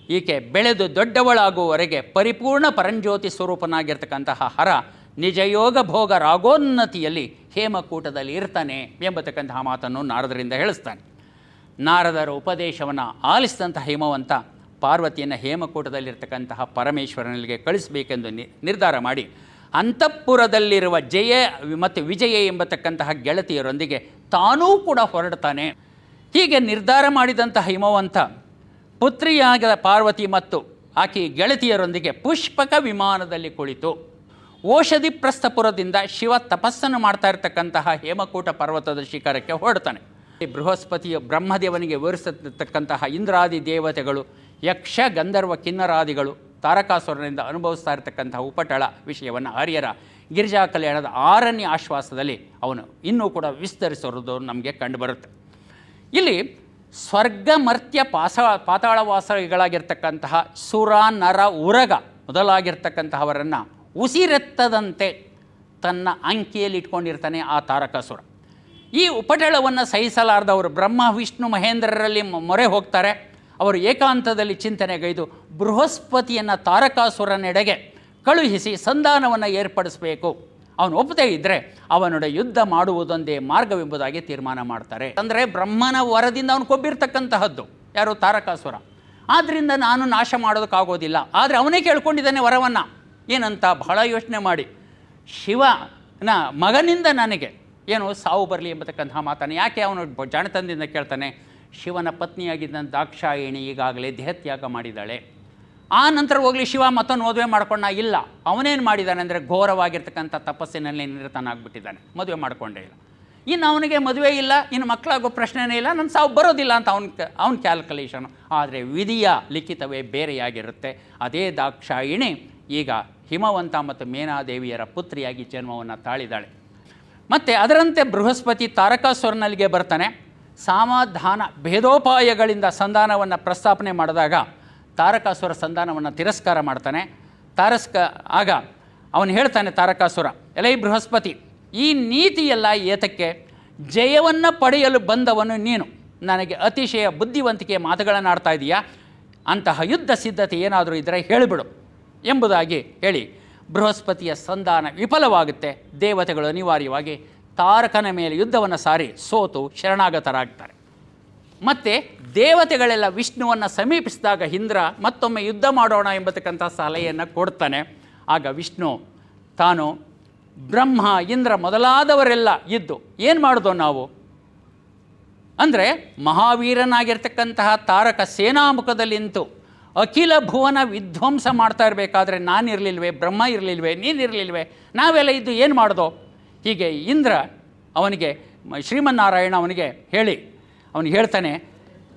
ಈಕೆ ಬೆಳೆದು ದೊಡ್ಡವಳಾಗುವವರೆಗೆ ಪರಿಪೂರ್ಣ ಪರಂಜ್ಯೋತಿ ಸ್ವರೂಪನಾಗಿರ್ತಕ್ಕಂತಹ ಹರ ನಿಜಯೋಗ ಭೋಗ ರಾಗೋನ್ನತಿಯಲ್ಲಿ ಹೇಮಕೂಟದಲ್ಲಿ ಇರ್ತಾನೆ ಎಂಬತಕ್ಕಂತಹ ಮಾತನ್ನು ನಾರದರಿಂದ ಹೇಳಿಸ್ತಾನೆ. ನಾರದರ ಉಪದೇಶವನ್ನು ಆಲಿಸಿದಂತಹ ಹೇಮವಂತ ಪಾರ್ವತಿಯನ್ನು ಹೇಮಕೂಟದಲ್ಲಿರ್ತಕ್ಕಂತಹ ಪರಮೇಶ್ವರನಿಗೆ ಕಳಿಸಬೇಕೆಂದು ನಿರ್ಧಾರ ಮಾಡಿ ಅಂತಃಪುರದಲ್ಲಿರುವ ಜಯ ಮತ್ತು ವಿಜಯ ಎಂಬತಕ್ಕಂತಹ ಗೆಳತಿಯರೊಂದಿಗೆ ತಾನೂ ಕೂಡ ಹೊರಡ್ತಾನೆ. ಹೀಗೆ ನಿರ್ಧಾರ ಮಾಡಿದಂಥ ಹಿಮವಂತ ಪುತ್ರಿಯಾಗದ ಪಾರ್ವತಿ ಮತ್ತು ಆಕೆ ಗೆಳತಿಯರೊಂದಿಗೆ ಪುಷ್ಪಕ ವಿಮಾನದಲ್ಲಿ ಕುಳಿತು ಓಷಧಿ ಪ್ರಸ್ಥಪುರದಿಂದ ಶಿವ ತಪಸ್ಸನ್ನು ಮಾಡ್ತಾ ಇರತಕ್ಕಂತಹ ಹೇಮಕೂಟ ಪರ್ವತದ ಶಿಖರಕ್ಕೆ ಹೊರಡ್ತಾನೆ. ಈ ಬೃಹಸ್ಪತಿಯ ಬ್ರಹ್ಮದೇವನಿಗೆ ವಿವರಿಸತಕ್ಕಂತಹ ಇಂದ್ರಾದಿ ದೇವತೆಗಳು, ಯಕ್ಷ, ಗಂಧರ್ವ, ಕಿನ್ನರಾದಿಗಳು, ತಾರಕಾಸುರನಿಂದ ಅನುಭವಿಸ್ತಾ ಇರತಕ್ಕಂತಹ ಉಪಟಳ ವಿಷಯವನ್ನು ಆರ್ಯರ ಗಿರಿಜಾ ಕಲ್ಯಾಣದ ಆರನೇ ಆಶ್ವಾಸದಲ್ಲಿ ಅವನು ಇನ್ನೂ ಕೂಡ ವಿಸ್ತರಿಸಿರೋದು ನಮಗೆ ಕಂಡುಬರುತ್ತೆ. ಇಲ್ಲಿ ಸ್ವರ್ಗ ಮರ್ತ್ಯ ಪಾಸ, ಪಾತಾಳವಾಸಗಳಾಗಿರ್ತಕ್ಕಂತಹ ಸುರ, ನರ, ಉರಗ ಮೊದಲಾಗಿರ್ತಕ್ಕಂತಹವರನ್ನು ಉಸಿರೆತ್ತದಂತೆ ತನ್ನ ಅಂಕಿಯಲ್ಲಿ ಇಟ್ಕೊಂಡಿರ್ತಾನೆ ಆ ತಾರಕಾಸುರ. ಈ ಉಪಟಳವನ್ನು ಸಹಿಸಲಾರದವರು ಬ್ರಹ್ಮ, ವಿಷ್ಣು, ಮಹೇಂದ್ರರಲ್ಲಿ ಮೊರೆ ಹೋಗ್ತಾರೆ. ಅವರು ಏಕಾಂತದಲ್ಲಿ ಚಿಂತನೆಗೈದು ಬೃಹಸ್ಪತಿಯನ್ನು ತಾರಕಾಸುರನೆಡೆಗೆ ಕಳುಹಿಸಿ ಸಂಧಾನವನ್ನು ಏರ್ಪಡಿಸಬೇಕು. ಅವನು ಒಪ್ಪದೇ ಇದ್ದರೆ ಅವನೊಡೆ ಯುದ್ಧ ಮಾಡುವುದೊಂದೇ ಮಾರ್ಗವೆಂಬುದಾಗಿ ತೀರ್ಮಾನ ಮಾಡ್ತಾರೆ. ಅಂದರೆ ಬ್ರಹ್ಮನ ವರದಿಂದ ಅವನು ಕೊಬ್ಬಿರ್ತಕ್ಕಂತಹದ್ದು. ಯಾರು? ತಾರಕಾಸುರ. ಆದ್ದರಿಂದ ನಾನು ನಾಶ ಮಾಡೋದಕ್ಕಾಗೋದಿಲ್ಲ ಆದರೆ ಅವನೇ ಕೇಳ್ಕೊಂಡಿದ್ದಾನೆ ವರವನ್ನು. ಏನಂತ ಬಹಳ ಯೋಚನೆ ಮಾಡಿ. ಶಿವನ ಮಗನಿಂದ ನನಗೆ. ಏನು? ಸಾವು ಬರಲಿ ಎಂಬತಕ್ಕಂತಹ ಮಾತನ್ನು. ಯಾಕೆ ಅವನು ಜಾಣತನದಿಂದ ಕೇಳ್ತಾನೆ? ಶಿವನ ಪತ್ನಿಯಾಗಿದ್ದ ದಾಕ್ಷಾಯಿಣಿ ಈಗಾಗಲೇ ದೇಹತ್ಯಾಗ ಮಾಡಿದ್ದಾಳೆ. ಆ ನಂತರ ಹೋಗಲಿ, ಶಿವ ಮತ್ತೊಂದು ಮದುವೆ ಮಾಡ್ಕೊಂಡ ಇಲ್ಲ. ಅವನೇನು ಮಾಡಿದ್ದಾನೆ ಅಂದರೆ ಘೋರವಾಗಿರ್ತಕ್ಕಂಥ ತಪಸ್ಸಿನಲ್ಲಿ ನಿರತನಾಗ್ಬಿಟ್ಟಿದ್ದಾನೆ. ಮದುವೆ ಮಾಡಿಕೊಂಡೇ ಇಲ್ಲ. ಇನ್ನು ಅವನಿಗೆ ಮದುವೆ ಇಲ್ಲ, ಇನ್ನು ಮಕ್ಕಳಾಗೋ ಪ್ರಶ್ನೆನೇ ಇಲ್ಲ, ನನ್ನ ಸಾವು ಬರೋದಿಲ್ಲ ಅಂತ ಅವನ ಅವನ ಕ್ಯಾಲ್ಕುಲೇಷನು ಆದರೆ ವಿಧಿಯ ಲಿಖಿತವೇ ಬೇರೆಯಾಗಿರುತ್ತೆ. ಅದೇ ದಾಕ್ಷಾಯಿಣಿ ಈಗ ಹಿಮವಂತ ಮತ್ತು ಮೇನಾದೇವಿಯರ ಪುತ್ರಿಯಾಗಿ ಜನ್ಮವನ್ನು ತಾಳಿದಾಳೆ. ಮತ್ತು ಅದರಂತೆ ಬೃಹಸ್ಪತಿ ತಾರಕಾಸುರನಲ್ಲಿಗೆ ಬರ್ತಾನೆ. ಸಮಾಧಾನ, ಭೇದೋಪಾಯಗಳಿಂದ ಸಂಧಾನವನ್ನು ಪ್ರಸ್ತಾಪನೆ ಮಾಡಿದಾಗ ತಾರಕಾಸುರ ಸಂಧಾನವನ್ನು ತಿರಸ್ಕಾರ ಮಾಡ್ತಾನೆ. ತಾರಸ್ಕ, ಆಗ ಅವನು ಹೇಳ್ತಾನೆ ತಾರಕಾಸುರ, ಎಲೈ ಬೃಹಸ್ಪತಿ, ಈ ನೀತಿಯೆಲ್ಲ ಏತಕ್ಕೆ? ಜಯವನ್ನು ಪಡೆಯಲು ಬಂದವನು ನೀನು. ನನಗೆ ಅತಿಶಯ ಬುದ್ಧಿವಂತಿಕೆಯ ಮಾತುಗಳನ್ನು ಆಡ್ತಾ ಇದೀಯಾ? ಅಂತಹ ಯುದ್ಧ ಸಿದ್ಧತೆ ಏನಾದರೂ ಇದ್ದರೆ ಹೇಳಿಬಿಡು. ಎಂಬುದಾಗಿ ಹೇಳಿ ಬೃಹಸ್ಪತಿಯ ಸಂಧಾನ ವಿಫಲವಾಗುತ್ತೆ. ದೇವತೆಗಳು ಅನಿವಾರ್ಯವಾಗಿ ತಾರಕನ ಮೇಲೆ ಯುದ್ಧವನ್ನು ಸಾರಿ ಸೋತು ಶರಣಾಗತರಾಗ್ತಾರೆ. ಮತ್ತು ದೇವತೆಗಳೆಲ್ಲ ವಿಷ್ಣುವನ್ನು ಸಮೀಪಿಸಿದಾಗ ಇಂದ್ರ ಮತ್ತೊಮ್ಮೆ ಯುದ್ಧ ಮಾಡೋಣ ಎಂಬತಕ್ಕಂಥ ಸಲಹೆಯನ್ನು ಕೊಡ್ತಾನೆ. ಆಗ ವಿಷ್ಣು, ತಾನು ಬ್ರಹ್ಮ, ಇಂದ್ರ ಮೊದಲಾದವರೆಲ್ಲ ಇದ್ದು ಏನು ಮಾಡೋದು ನಾವು? ಅಂದರೆ ಮಹಾವೀರನಾಗಿರ್ತಕ್ಕಂತಹ ತಾರಕ ಸೇನಾಮುಖದಲ್ಲಿ ನಿಂತು ಅಖಿಲ ಭುವನ ವಿಧ್ವಂಸ ಮಾಡ್ತಾ ಇರಬೇಕಾದ್ರೆ ನಾನಿರಲಿಲ್ವೇ ಬ್ರಹ್ಮ ಇರಲಿಲ್ವೇ ನೀನಿರಲಿಲ್ವೇ ನಾವೆಲ್ಲ ಇದ್ದು ಏನು ಮಾಡೋದು? ಹೀಗೆ ಇಂದ್ರ ಅವನಿಗೆ, ಶ್ರೀಮನ್ನಾರಾಯಣ ಅವನಿಗೆ ಹೇಳಿ, ಅವನು ಹೇಳ್ತಾನೆ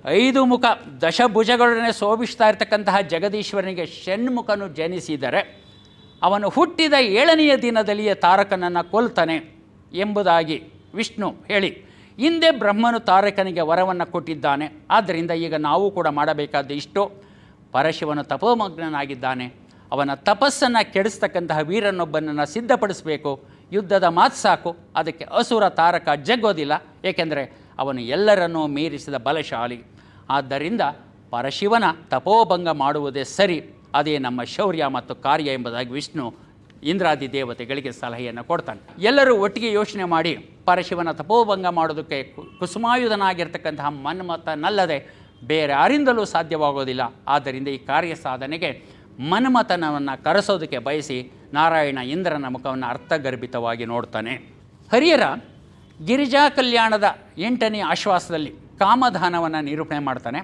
ಐದು ಮುಖ ದಶಭುಜಗಳೊಡನೆ ಶೋಭಿಸ್ತಾ ಇರತಕ್ಕಂತಹ ಜಗದೀಶ್ವರನಿಗೆ ಷಣ್ಮುಖನು ಜನಿಸಿದರೆ ಅವನು ಹುಟ್ಟಿದ ಏಳನೆಯ ದಿನದಲ್ಲಿಯೇ ತಾರಕನನ್ನು ಕೊಲ್ತಾನೆ ಎಂಬುದಾಗಿ ವಿಷ್ಣು ಹೇಳಿ. ಹಿಂದೆ ಬ್ರಹ್ಮನು ತಾರಕನಿಗೆ ವರವನ್ನು ಕೊಟ್ಟಿದ್ದಾನೆ. ಆದ್ದರಿಂದ ಈಗ ನಾವು ಕೂಡ ಮಾಡಬೇಕಾದ ಇಷ್ಟು. ಪರಶಿವನು ತಪೋಮಗ್ನನಾಗಿದ್ದಾನೆ. ಅವನ ತಪಸ್ಸನ್ನು ಕೆಡಿಸ್ತಕ್ಕಂತಹ ವೀರನೊಬ್ಬನನ್ನು ಸಿದ್ಧಪಡಿಸಬೇಕು. ಯುದ್ಧದ ಮಾತು ಸಾಕು. ಅದಕ್ಕೆ ಅಸುರ ತಾರಕ ಜಗ್ಗೋದಿಲ್ಲ. ಏಕೆಂದರೆ ಅವನು ಎಲ್ಲರನ್ನೂ ಮೀರಿಸಿದ ಬಲಶಾಲಿ. ಆದ್ದರಿಂದ ಪರಶಿವನ ತಪೋಭಂಗ ಮಾಡುವುದೇ ಸರಿ. ಅದೇ ನಮ್ಮ ಶೌರ್ಯ ಮತ್ತು ಕಾರ್ಯ ಎಂಬುದಾಗಿ ವಿಷ್ಣು ಇಂದ್ರಾದಿ ದೇವತೆಗಳಿಗೆ ಸಲಹೆಯನ್ನು ಕೊಡ್ತಾನೆ. ಎಲ್ಲರೂ ಒಟ್ಟಿಗೆ ಯೋಚನೆ ಮಾಡಿ, ಪರಶಿವನ ತಪೋಭಂಗ ಮಾಡೋದಕ್ಕೆ ಕುಸುಮಾಯುಧನಾಗಿರ್ತಕ್ಕಂತಹ ಮನ್ಮಥನಲ್ಲದೆ ಬೇರೆ ಯಾರಿಂದಲೂ ಸಾಧ್ಯವಾಗೋದಿಲ್ಲ. ಆದ್ದರಿಂದ ಈ ಕಾರ್ಯ ಸಾಧನೆಗೆ ಮನ್ಮಥನವನ್ನು ಕರೆಸೋದಕ್ಕೆ ಬಯಸಿ ನಾರಾಯಣ ಇಂದ್ರನ ಮುಖವನ್ನು ಅರ್ಥಗರ್ಭಿತವಾಗಿ ನೋಡ್ತಾನೆ. ಹರಿಯರ ಗಿರಿಜಾ ಕಲ್ಯಾಣದ ಎಂಟನೇ ಆಶ್ವಾಸದಲ್ಲಿ ಕಾಮಧಾನವನ್ನು ನಿರೂಪಣೆ ಮಾಡ್ತಾನೆ.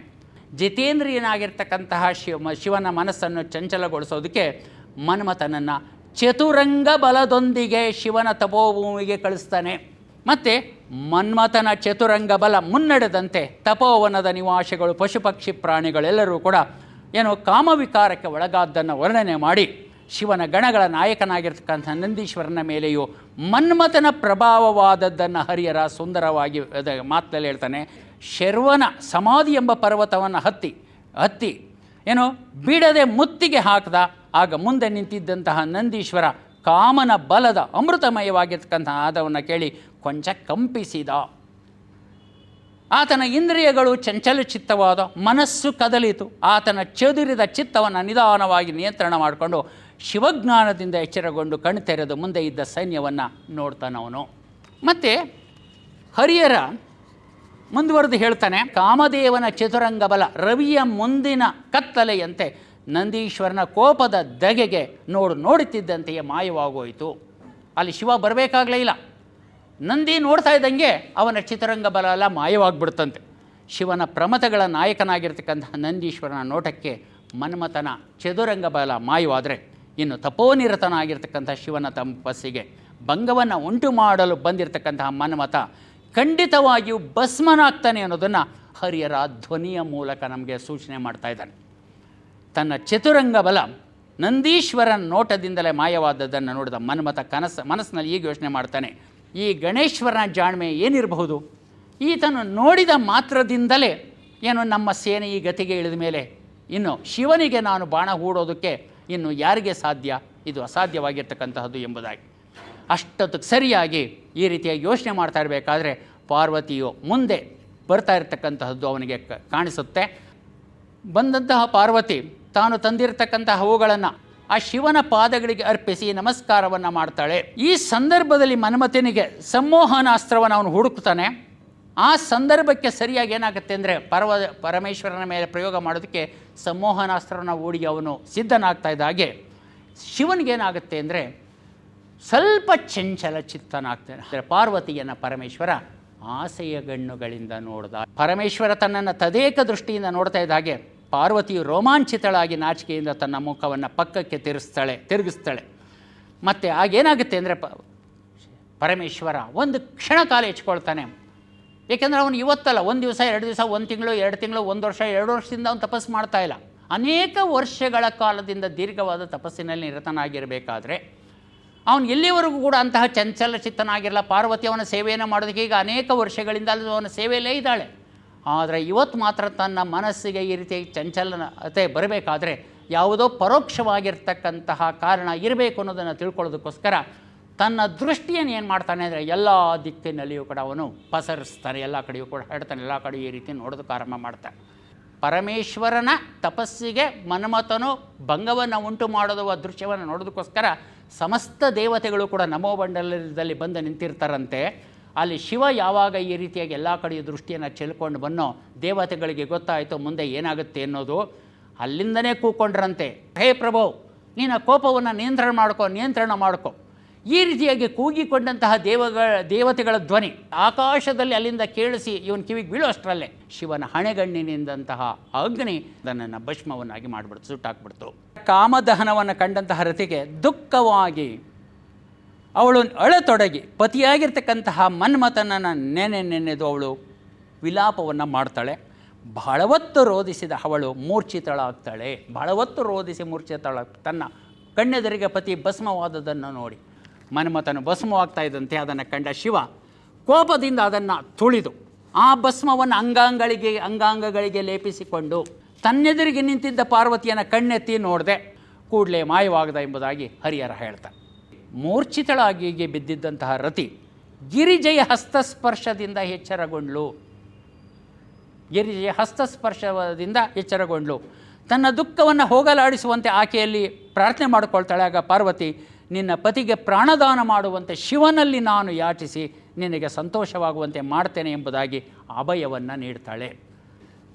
ಜಿತೇಂದ್ರಿಯನಾಗಿರ್ತಕ್ಕಂತಹ ಶಿವ ಶಿವನ ಮನಸ್ಸನ್ನು ಚಂಚಲಗೊಳಿಸೋದಕ್ಕೆ ಮನ್ಮಥನನ್ನು ಚತುರಂಗ ಬಲದೊಂದಿಗೆ ಶಿವನ ತಪೋಭೂಮಿಗೆ ಕಳಿಸ್ತಾನೆ. ಮತ್ತು ಮನ್ಮಥನ ಚತುರಂಗ ಬಲ ಮುನ್ನಡೆದಂತೆ ತಪೋವನದ ನಿವಾಸಿಗಳು ಪಶು ಪಕ್ಷಿ ಪ್ರಾಣಿಗಳೆಲ್ಲರೂ ಕೂಡ ಏನು ಕಾಮವಿಕಾರಕ್ಕೆ ಒಳಗಾದ್ದನ್ನು ವರ್ಣನೆ ಮಾಡಿ ಶಿವನ ಗಣಗಳ ನಾಯಕನಾಗಿರ್ತಕ್ಕಂಥ ನಂದೀಶ್ವರನ ಮೇಲೆಯೂ ಮನ್ಮಥನ ಪ್ರಭಾವವಾದದ್ದನ್ನು ಹರಿಯರ ಸುಂದರವಾಗಿ ಅದ ಮಾತಲ್ಲಿ ಹೇಳ್ತಾನೆ. ಶರ್ವನ ಸಮಾಧಿ ಎಂಬ ಪರ್ವತವನ್ನು ಹತ್ತಿ ಹತ್ತಿ, ಏನು, ಬಿಡದೆ ಮುತ್ತಿಗೆ ಹಾಕದ. ಆಗ ಮುಂದೆ ನಿಂತಿದ್ದಂತಹ ನಂದೀಶ್ವರ ಕಾಮನ ಬಲದ ಅಮೃತಮಯವಾಗಿರ್ತಕ್ಕಂತಹ ಆದವನ್ನು ಕೇಳಿ ಕೊಂಚ ಕಂಪಿಸಿದ. ಆತನ ಇಂದ್ರಿಯಗಳು ಚಂಚಲ ಚಿತ್ತವಾದ, ಮನಸ್ಸು ಕದಲಿತು. ಆತನ ಚದುರಿದ ಚಿತ್ತವನ್ನು ನಿಧಾನವಾಗಿ ನಿಯಂತ್ರಣ ಮಾಡಿಕೊಂಡು ಶಿವಜ್ಞಾನದಿಂದ ಎಚ್ಚರಗೊಂಡು ಕಣ್ತೆರೆದು ಮುಂದೆ ಇದ್ದ ಸೈನ್ಯವನ್ನು ನೋಡ್ತಾನವನು. ಮತ್ತು ಹರಿಯರ ಮುಂದುವರೆದು ಹೇಳ್ತಾನೆ, ಕಾಮದೇವನ ಚತುರಂಗ ಬಲ ರವಿಯ ಮುಂದಿನ ಕತ್ತಲೆಯಂತೆ ನಂದೀಶ್ವರನ ಕೋಪದ ದಗೆಗೆ ನೋಡು ನೋಡುತ್ತಿದ್ದಂತೆಯೇ ಮಾಯವಾಗೋಯಿತು. ಅಲ್ಲಿ ಶಿವ ಬರಬೇಕಾಗಲೇ ಇಲ್ಲ. ನಂದಿ ನೋಡ್ತಾ ಇದ್ದಂಗೆ ಅವನ ಚಿತ್ರರಂಗ ಬಲ ಎಲ್ಲ ಮಾಯವಾಗ್ಬಿಡ್ತಂತೆ. ಶಿವನ ಪ್ರಮತಗಳ ನಾಯಕನಾಗಿರ್ತಕ್ಕಂತಹ ನಂದೀಶ್ವರನ ನೋಟಕ್ಕೆ ಮನ್ಮಥನ ಚದುರಂಗ ಬಲ ಮಾಯವಾದರೆ ಇನ್ನು ತಪೋನಿರತನಾಗಿರ್ತಕ್ಕಂಥ ಶಿವನ ತಪಸ್ಸಿಗೆ ಭಂಗವನ್ನು ಉಂಟು ಮಾಡಲು ಬಂದಿರತಕ್ಕಂತಹ ಮನ್ಮಥ ಖಂಡಿತವಾಗಿಯೂ ಭಸ್ಮನಾಗ್ತಾನೆ ಅನ್ನೋದನ್ನು ಹರಿಯರ ಧ್ವನಿಯ ಮೂಲಕ ನಮಗೆ ಸೂಚನೆ ಮಾಡ್ತಾ ಇದ್ದಾನೆ. ತನ್ನ ಚತುರಂಗ ಬಲ ನಂದೀಶ್ವರನ ನೋಟದಿಂದಲೇ ಮಾಯವಾದದ್ದನ್ನು ನೋಡಿದ ಮನ್ಮಥ ಕನಸು, ಮನಸ್ಸಿನಲ್ಲಿ ಈಗ ಯೋಚನೆ ಮಾಡ್ತಾನೆ, ಈ ಗಣೇಶ್ವರನ ಜಾಣ್ಮೆ ಏನಿರಬಹುದು? ಈತನು ನೋಡಿದ ಮಾತ್ರದಿಂದಲೇ ಏನು ನಮ್ಮ ಸೇನೆ ಈ ಗತಿಗೆ ಇಳಿದ ಮೇಲೆ ಇನ್ನು ಶಿವನಿಗೆ ನಾನು ಬಾಣ ಹೂಡೋದಕ್ಕೆ ಇನ್ನು ಯಾರಿಗೆ ಸಾಧ್ಯ? ಇದು ಅಸಾಧ್ಯವಾಗಿರ್ತಕ್ಕಂತಹದ್ದು ಎಂಬುದಾಗಿ. ಅಷ್ಟೊತ್ತಿಗೆ ಸರಿಯಾಗಿ ಈ ರೀತಿಯಾಗಿ ಯೋಚನೆ ಮಾಡ್ತಾ ಇರಬೇಕಾದ್ರೆ ಪಾರ್ವತಿಯು ಮುಂದೆ ಬರ್ತಾ ಇರತಕ್ಕಂತಹದ್ದು ಅವನಿಗೆ ಕಾಣಿಸುತ್ತೆ. ಬಂದಂತಹ ಪಾರ್ವತಿ ತಾನು ತಂದಿರತಕ್ಕಂತಹ ಹೂಗಳನ್ನು ಆ ಶಿವನ ಪಾದಗಳಿಗೆ ಅರ್ಪಿಸಿ ನಮಸ್ಕಾರವನ್ನು ಮಾಡ್ತಾಳೆ. ಈ ಸಂದರ್ಭದಲ್ಲಿ ಮನ್ಮಥನಿಗೆ ಸಂಮೋಹನಾಸ್ತ್ರವನ್ನು ಅವನು ಹುಡುಕ್ತಾನೆ. ಆ ಸಂದರ್ಭಕ್ಕೆ ಸರಿಯಾಗಿ ಏನಾಗುತ್ತೆ ಅಂದರೆ ಪರ್ವ, ಪರಮೇಶ್ವರನ ಮೇಲೆ ಪ್ರಯೋಗ ಮಾಡೋದಕ್ಕೆ ಸಂಮೋಹನಾಸ್ತ್ರವನ್ನು ಓಡಿ ಅವನು ಸಿದ್ಧನಾಗ್ತಾ ಇದ್ದ ಹಾಗೆ ಶಿವನಿಗೇನಾಗುತ್ತೆ ಅಂದರೆ ಸ್ವಲ್ಪ ಚಂಚಲ ಚಿತ್ತನಾಗ್ತಾನೆ. ಅಂದರೆ ಪಾರ್ವತಿಯನ್ನು ಪರಮೇಶ್ವರ ಆಸೆಯ ಗಣ್ಣುಗಳಿಂದ ನೋಡಿದ. ಪರಮೇಶ್ವರ ತನ್ನನ್ನು ತದೇಕ ದೃಷ್ಟಿಯಿಂದ ನೋಡ್ತಾ ಇದ್ದ ಹಾಗೆ ಪಾರ್ವತಿಯು ರೋಮಾಂಚಿತಳಾಗಿ ನಾಚಿಕೆಯಿಂದ ತನ್ನ ಮುಖವನ್ನು ಪಕ್ಕಕ್ಕೆ ತಿರುಗಿಸ್ತಾಳೆ ತಿರುಗಿಸ್ತಾಳೆ. ಮತ್ತು ಆಗೇನಾಗುತ್ತೆ ಅಂದರೆ ಪ, ಪರಮೇಶ್ವರ ಒಂದು ಕ್ಷಣ ಕಾಲ ಹೆಚ್ಕೊಳ್ತಾನೆ ಏಕೆಂದರೆ ಅವನು ಇವತ್ತಲ್ಲ, ಒಂದು ದಿವಸ, ಎರಡು ದಿವಸ, ಒಂದು ತಿಂಗಳು, ಎರಡು ತಿಂಗಳು, ಒಂದು ವರ್ಷ, ಎರಡು ವರ್ಷದಿಂದ ಅವನು ತಪಸ್ಸು ಮಾಡ್ತಾ ಇಲ್ಲ. ಅನೇಕ ವರ್ಷಗಳ ಕಾಲದಿಂದ ದೀರ್ಘವಾದ ತಪಸ್ಸಿನಲ್ಲಿ ನಿರತನಾಗಿರಬೇಕಾದ್ರೆ ಅವನು ಎಲ್ಲಿವರೆಗೂ ಕೂಡ ಅಂತಹ ಚಂಚಲ ಚಿತ್ತನಾಗಿರಲ್ಲ ಪಾರ್ವತಿ ಅವನ ಸೇವೆಯನ್ನು ಮಾಡೋದಕ್ಕೆ ಈಗ ಅನೇಕ ವರ್ಷಗಳಿಂದ ಅವನ ಸೇವೆಯಲ್ಲೇ ಇದ್ದಾಳೆ. ಆದರೆ ಇವತ್ತು ಮಾತ್ರ ತನ್ನ ಮನಸ್ಸಿಗೆ ಈ ರೀತಿ ಚಂಚಲನತೆ ಬರಬೇಕಾದ್ರೆ ಯಾವುದೋ ಪರೋಕ್ಷವಾಗಿರ್ತಕ್ಕಂತಹ ಕಾರಣ ಇರಬೇಕು ಅನ್ನೋದನ್ನು ತಿಳ್ಕೊಳ್ಳೋದಕ್ಕೋಸ್ಕರ ತನ್ನ ದೃಷ್ಟಿಯನ್ನು ಏನು ಮಾಡ್ತಾನೆ ಅಂದರೆ ಎಲ್ಲ ದಿಕ್ಕಿನಲ್ಲಿಯೂ ಕೂಡ ಅವನು ಪಸರಿಸ್ತಾನೆ. ಎಲ್ಲ ಕಡೆಯೂ ಕೂಡ ಹೇಳ್ತಾನೆ ಎಲ್ಲ ಕಡೆ ಈ ರೀತಿ ನೋಡೋದಕ್ಕೆ ಆರಂಭ ಮಾಡ್ತಾನೆ. ಪರಮೇಶ್ವರನ ತಪಸ್ಸಿಗೆ ಮನ್ಮಥನು ಭಂಗವನ್ನು ಉಂಟು ಮಾಡೋದುವ ದೃಶ್ಯವನ್ನು ನೋಡೋದಕ್ಕೋಸ್ಕರ ಸಮಸ್ತ ದೇವತೆಗಳು ಕೂಡ ನಮೋಮಂಡಲದಲ್ಲಿ ಬಂದು ನಿಂತಿರ್ತಾರಂತೆ. ಅಲ್ಲಿ ಶಿವ ಯಾವಾಗ ಈ ರೀತಿಯಾಗಿ ಎಲ್ಲ ಕಡೆಯ ದೃಷ್ಟಿಯನ್ನು ಚೆಲ್ಕೊಂಡು ಬನ್ನೋ ದೇವತೆಗಳಿಗೆ ಗೊತ್ತಾಯಿತು ಮುಂದೆ ಏನಾಗುತ್ತೆ ಅನ್ನೋದು ಅಲ್ಲಿಂದನೇ ಕೂಕೊಂಡ್ರಂತೆ. ಹೇ ಪ್ರಭು ನೀನು ಕೋಪವನ್ನು ನಿಯಂತ್ರಣ ಮಾಡ್ಕೋ ನಿಯಂತ್ರಣ ಮಾಡ್ಕೋ. ಈ ರೀತಿಯಾಗಿ ಕೂಗಿಕೊಂಡಂತಹ ದೇವಗಳ ದೇವತೆಗಳ ಧ್ವನಿ ಆಕಾಶದಲ್ಲಿ ಅಲ್ಲಿಂದ ಕೇಳಿಸಿ ಇವನು ಕಿವಿಗೆ ಬೀಳೋಷ್ಟರಲ್ಲೇ ಶಿವನ ಹಣೆಗಣ್ಣಿನಿಂದಂತಹ ಅಗ್ನಿ ಅದನ್ನು ಭಸ್ಮವನ್ನಾಗಿ ಮಾಡಿಬಿಡ್ತು, ಸುಟ್ಟಾಕ್ಬಿಡ್ತು. ಕಾಮದಹನವನ್ನು ಕಂಡಂತಹ ರತಿಗೆ ದುಃಖವಾಗಿ ಅವಳು ಅಳತೊಡಗಿ ಪತಿಯಾಗಿರ್ತಕ್ಕಂತಹ ಮನ್ಮಥನನ್ನು ನೆನೆ ನೆನೆದು ಅವಳು ವಿಲಾಪವನ್ನು ಮಾಡ್ತಾಳೆ. ಬಹಳ ಹೊತ್ತು ರೋಧಿಸಿದ ಅವಳು ಮೂರ್ಛಿತಳಾಗ್ತಾಳೆ. ಬಹಳ ಹೊತ್ತು ರೋಧಿಸಿ ಮೂರ್ಛಿತಳ ತನ್ನ ಕಣ್ಣೆದರಿಗೆ ಪತಿ ಭಸ್ಮವಾದದನ್ನು ನೋಡಿ. ಮನ್ಮಥನು ಭಸ್ಮವಾಗ್ತಾ ಇದ್ದಂತೆ ಅದನ್ನು ಕಂಡ ಶಿವ ಕೋಪದಿಂದ ಅದನ್ನು ತುಳಿದು ಆ ಭಸ್ಮವನ್ನು ಅಂಗಾಂಗಗಳಿಗೆ ಅಂಗಾಂಗಗಳಿಗೆ ಲೇಪಿಸಿಕೊಂಡು ತನ್ನೆದುರಿಗೆ ನಿಂತಿದ್ದ ಪಾರ್ವತಿಯನ್ನು ಕಣ್ಣೆತ್ತಿ ನೋಡಿದೆ ಕೂಡಲೇ ಮಾಯವಾಗದ ಎಂಬುದಾಗಿ ಹರಿಹರ ಹೇಳ್ತಾರೆ ಮೂರ್ಛಿತಳಾಗಿ ಬಿದ್ದಿದ್ದಂತಹ ರತಿ ಗಿರಿಜಯ ಹಸ್ತಸ್ಪರ್ಶದಿಂದ ಎಚ್ಚರಗೊಂಡ್ಳು ಗಿರಿಜಯ ಹಸ್ತಸ್ಪರ್ಶದಿಂದ ಎಚ್ಚರಗೊಂಡ್ಳು ತನ್ನ ದುಃಖವನ್ನು ಹೋಗಲಾಡಿಸುವಂತೆ ಆಕೆಯಲ್ಲಿ ಪ್ರಾರ್ಥನೆ ಮಾಡಿಕೊಳ್ತಾಳೆ. ಆಗ ಪಾರ್ವತಿ, ನಿನ್ನ ಪತಿಗೆ ಪ್ರಾಣದಾನ ಮಾಡುವಂತೆ ಶಿವನಲ್ಲಿ ನಾನು ಯಾಚಿಸಿ ನಿನಗೆ ಸಂತೋಷವಾಗುವಂತೆ ಮಾಡ್ತೇನೆ ಎಂಬುದಾಗಿ ಅಭಯವನ್ನು ನೀಡ್ತಾಳೆ.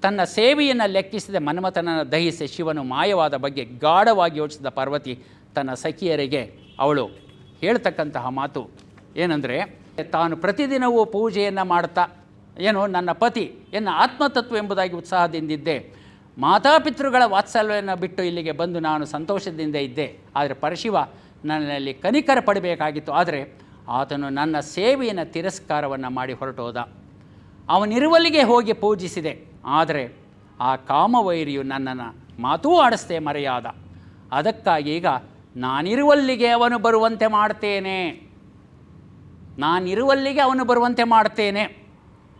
ತನ್ನ ಸೇವೆಯನ್ನು ಲೆಕ್ಕಿಸಿದ ಮನ್ಮಥನನ್ನು ದಹಿಸಿ ಶಿವನು ಮಾಯವಾದ ಬಗ್ಗೆ ಗಾಢವಾಗಿ ಯೋಚಿಸಿದ ಪಾರ್ವತಿ ತನ್ನ ಸಖಿಯರಿಗೆ, ಅವಳು ಹೇಳ್ತಕ್ಕಂತಹ ಮಾತು ಏನಂದರೆ, ತಾನು ಪ್ರತಿದಿನವೂ ಪೂಜೆಯನ್ನು ಮಾಡ್ತಾ, ಏನು, ನನ್ನ ಪತಿ ಎನ್ನ ಆತ್ಮತತ್ವ ಎಂಬುದಾಗಿ ಉತ್ಸಾಹದಿಂದಿದ್ದೆ. ಮಾತಾಪಿತೃಗಳ ವಾತ್ಸಲ್ಯವನ್ನು ಬಿಟ್ಟು ಇಲ್ಲಿಗೆ ಬಂದು ನಾನು ಸಂತೋಷದಿಂದ ಇದ್ದೆ. ಆದರೆ ಪರಶಿವ ನನ್ನಲ್ಲಿ ಕನಿಕರ ಪಡಬೇಕಾಗಿತ್ತು. ಆದರೆ ಆತನು ನನ್ನ ಸೇವೆಯನ್ನು ತಿರಸ್ಕಾರವನ್ನು ಮಾಡಿ ಹೊರಟೋದ. ಅವನಿರುವಲ್ಲಿಗೆ ಹೋಗಿ ಪೂಜಿಸಿದೆ. ಆದರೆ ಆ ಕಾಮವೈರಿಯು ನನ್ನನ್ನು ಮಾತೂ ಆಡಿಸ್ತೆ ಮರೆಯಾದ. ಅದಕ್ಕಾಗಿ ಈಗ ನಾನಿರುವಲ್ಲಿಗೆ ಅವನು ಬರುವಂತೆ ಮಾಡ್ತೇನೆ. ನಾನಿರುವಲ್ಲಿಗೆ ಅವನು ಬರುವಂತೆ ಮಾಡ್ತೇನೆ.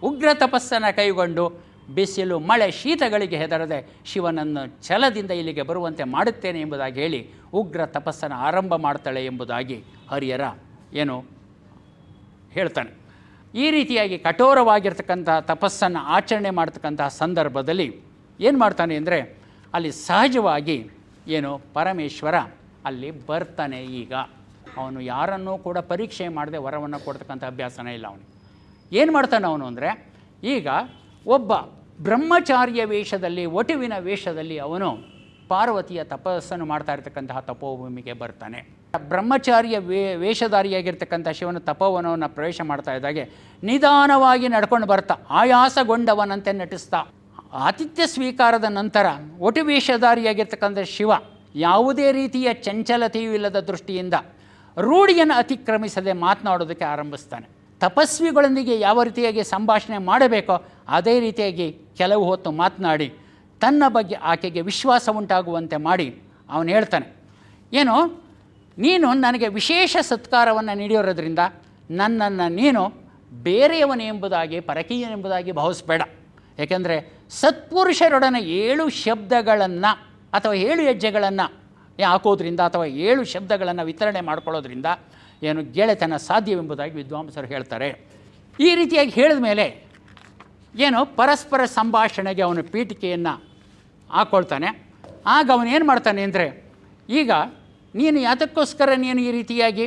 ಉಗ್ರ ತಪಸ್ಸನ್ನು ಕೈಗೊಂಡು ಬಿಸಿಲು, ಮಳೆ, ಶೀತಗಳಿಗೆ ಹೆದರದೆ ಶಿವನನ್ನು ಛಲದಿಂದ ಇಲ್ಲಿಗೆ ಬರುವಂತೆ ಮಾಡುತ್ತೇನೆ ಎಂಬುದಾಗಿ ಹೇಳಿ ಉಗ್ರ ತಪಸ್ಸನ್ನು ಆರಂಭ ಮಾಡ್ತಾಳೆ ಎಂಬುದಾಗಿ ಹರಿಯರ ಏನು ಹೇಳ್ತಾನೆ. ಈ ರೀತಿಯಾಗಿ ಕಠೋರವಾಗಿರ್ತಕ್ಕಂಥ ತಪಸ್ಸನ್ನು ಆಚರಣೆ ಮಾಡ್ತಕ್ಕಂತಹ ಸಂದರ್ಭದಲ್ಲಿ ಏನು ಮಾಡ್ತಾನೆ ಅಂದರೆ ಅಲ್ಲಿ ಸಹಜವಾಗಿ ಏನು ಪರಮೇಶ್ವರ ಅಲ್ಲಿ ಬರ್ತಾನೆ ಈಗ. ಅವನು ಯಾರನ್ನೂ ಕೂಡ ಪರೀಕ್ಷೆ ಮಾಡದೆ ವರವನ್ನು ಕೊಡ್ತಕ್ಕಂಥ ಅಭ್ಯಾಸನೇ ಇಲ್ಲ ಅವನು ಏನು ಮಾಡ್ತಾನೆ ಅವನು ಅಂದರೆ ಈಗ ಒಬ್ಬ ಬ್ರಹ್ಮಚಾರ್ಯ ವೇಷದಲ್ಲಿ ಒಟುವಿನ ವೇಷದಲ್ಲಿ ಅವನು ಪಾರ್ವತಿಯ ತಪಸ್ಸನ್ನು ಮಾಡ್ತಾ ಇರತಕ್ಕಂತಹ ತಪೋಭೂಮಿಗೆ ಬರ್ತಾನೆ. ಬ್ರಹ್ಮಚಾರ್ಯ ವೇ, ವೇಷಧಾರಿಯಾಗಿರ್ತಕ್ಕಂಥ ಶಿವನ ತಪೋವನವನ್ನು ಪ್ರವೇಶ ಮಾಡ್ತಾ ಇದ್ದಾಗೆ, ನಿಧಾನವಾಗಿ ನಡ್ಕೊಂಡು ಬರ್ತಾ, ಆಯಾಸಗೊಂಡವನಂತೆ ನಟಿಸ್ತಾ, ಆತಿಥ್ಯ ಸ್ವೀಕಾರದ ನಂತರ ಒಟು ವೇಷಧಾರಿಯಾಗಿರ್ತಕ್ಕಂಥ ಶಿವ ಯಾವುದೇ ರೀತಿಯ ಚಂಚಲತೆಯೂ ಇಲ್ಲದ ದೃಷ್ಟಿಯಿಂದ ರೂಢಿಯನ್ನು ಅತಿಕ್ರಮಿಸದೆ ಮಾತನಾಡೋದಕ್ಕೆ ಆರಂಭಿಸ್ತಾನೆ. ತಪಸ್ವಿಗಳೊಂದಿಗೆ ಯಾವ ರೀತಿಯಾಗಿ ಸಂಭಾಷಣೆ ಮಾಡಬೇಕೋ ಅದೇ ರೀತಿಯಾಗಿ ಕೆಲವು ಹೊತ್ತು ಮಾತನಾಡಿ, ತನ್ನ ಬಗ್ಗೆ ಆಕೆಗೆ ವಿಶ್ವಾಸ ಉಂಟಾಗುವಂತೆ ಮಾಡಿ ಅವನು ಹೇಳ್ತಾನೆ. ಏನು ನೀನು ನನಗೆ ವಿಶೇಷ ಸತ್ಕಾರವನ್ನು ನೀಡಿರೋದ್ರಿಂದ ನನ್ನನ್ನು ನೀನು ಬೇರೆಯವನು ಎಂಬುದಾಗಿ, ಪರಕೀಯನೆಂಬುದಾಗಿ ಭಾವಿಸಬೇಡ. ಏಕೆಂದರೆ ಸತ್ಪುರುಷರೊಡನೆ ಏಳು ಶಬ್ದಗಳನ್ನು ಅಥವಾ ಏಳು ಹೆಜ್ಜೆಗಳನ್ನು ಹಾಕೋದ್ರಿಂದ ಅಥವಾ ಏಳು ಶಬ್ದಗಳನ್ನು ವಿತರಣೆ ಮಾಡ್ಕೊಳ್ಳೋದ್ರಿಂದ ಏನು ಗೆಳೆತನ ಸಾಧ್ಯವೆಂಬುದಾಗಿ ವಿದ್ವಾಂಸರು ಹೇಳ್ತಾರೆ. ಈ ರೀತಿಯಾಗಿ ಹೇಳಿದ ಮೇಲೆ ಏನು ಪರಸ್ಪರ ಸಂಭಾಷಣೆಗೆ ಅವನು ಪೀಠಿಕೆಯನ್ನು ಹಾಕ್ಕೊಳ್ತಾನೆ ಆಗ ಅವನೇನು ಮಾಡ್ತಾನೆ ಅಂದರೆ ಈಗ ನೀನು ಯಾತಕ್ಕೋಸ್ಕರ ನೀನು ಈ ರೀತಿಯಾಗಿ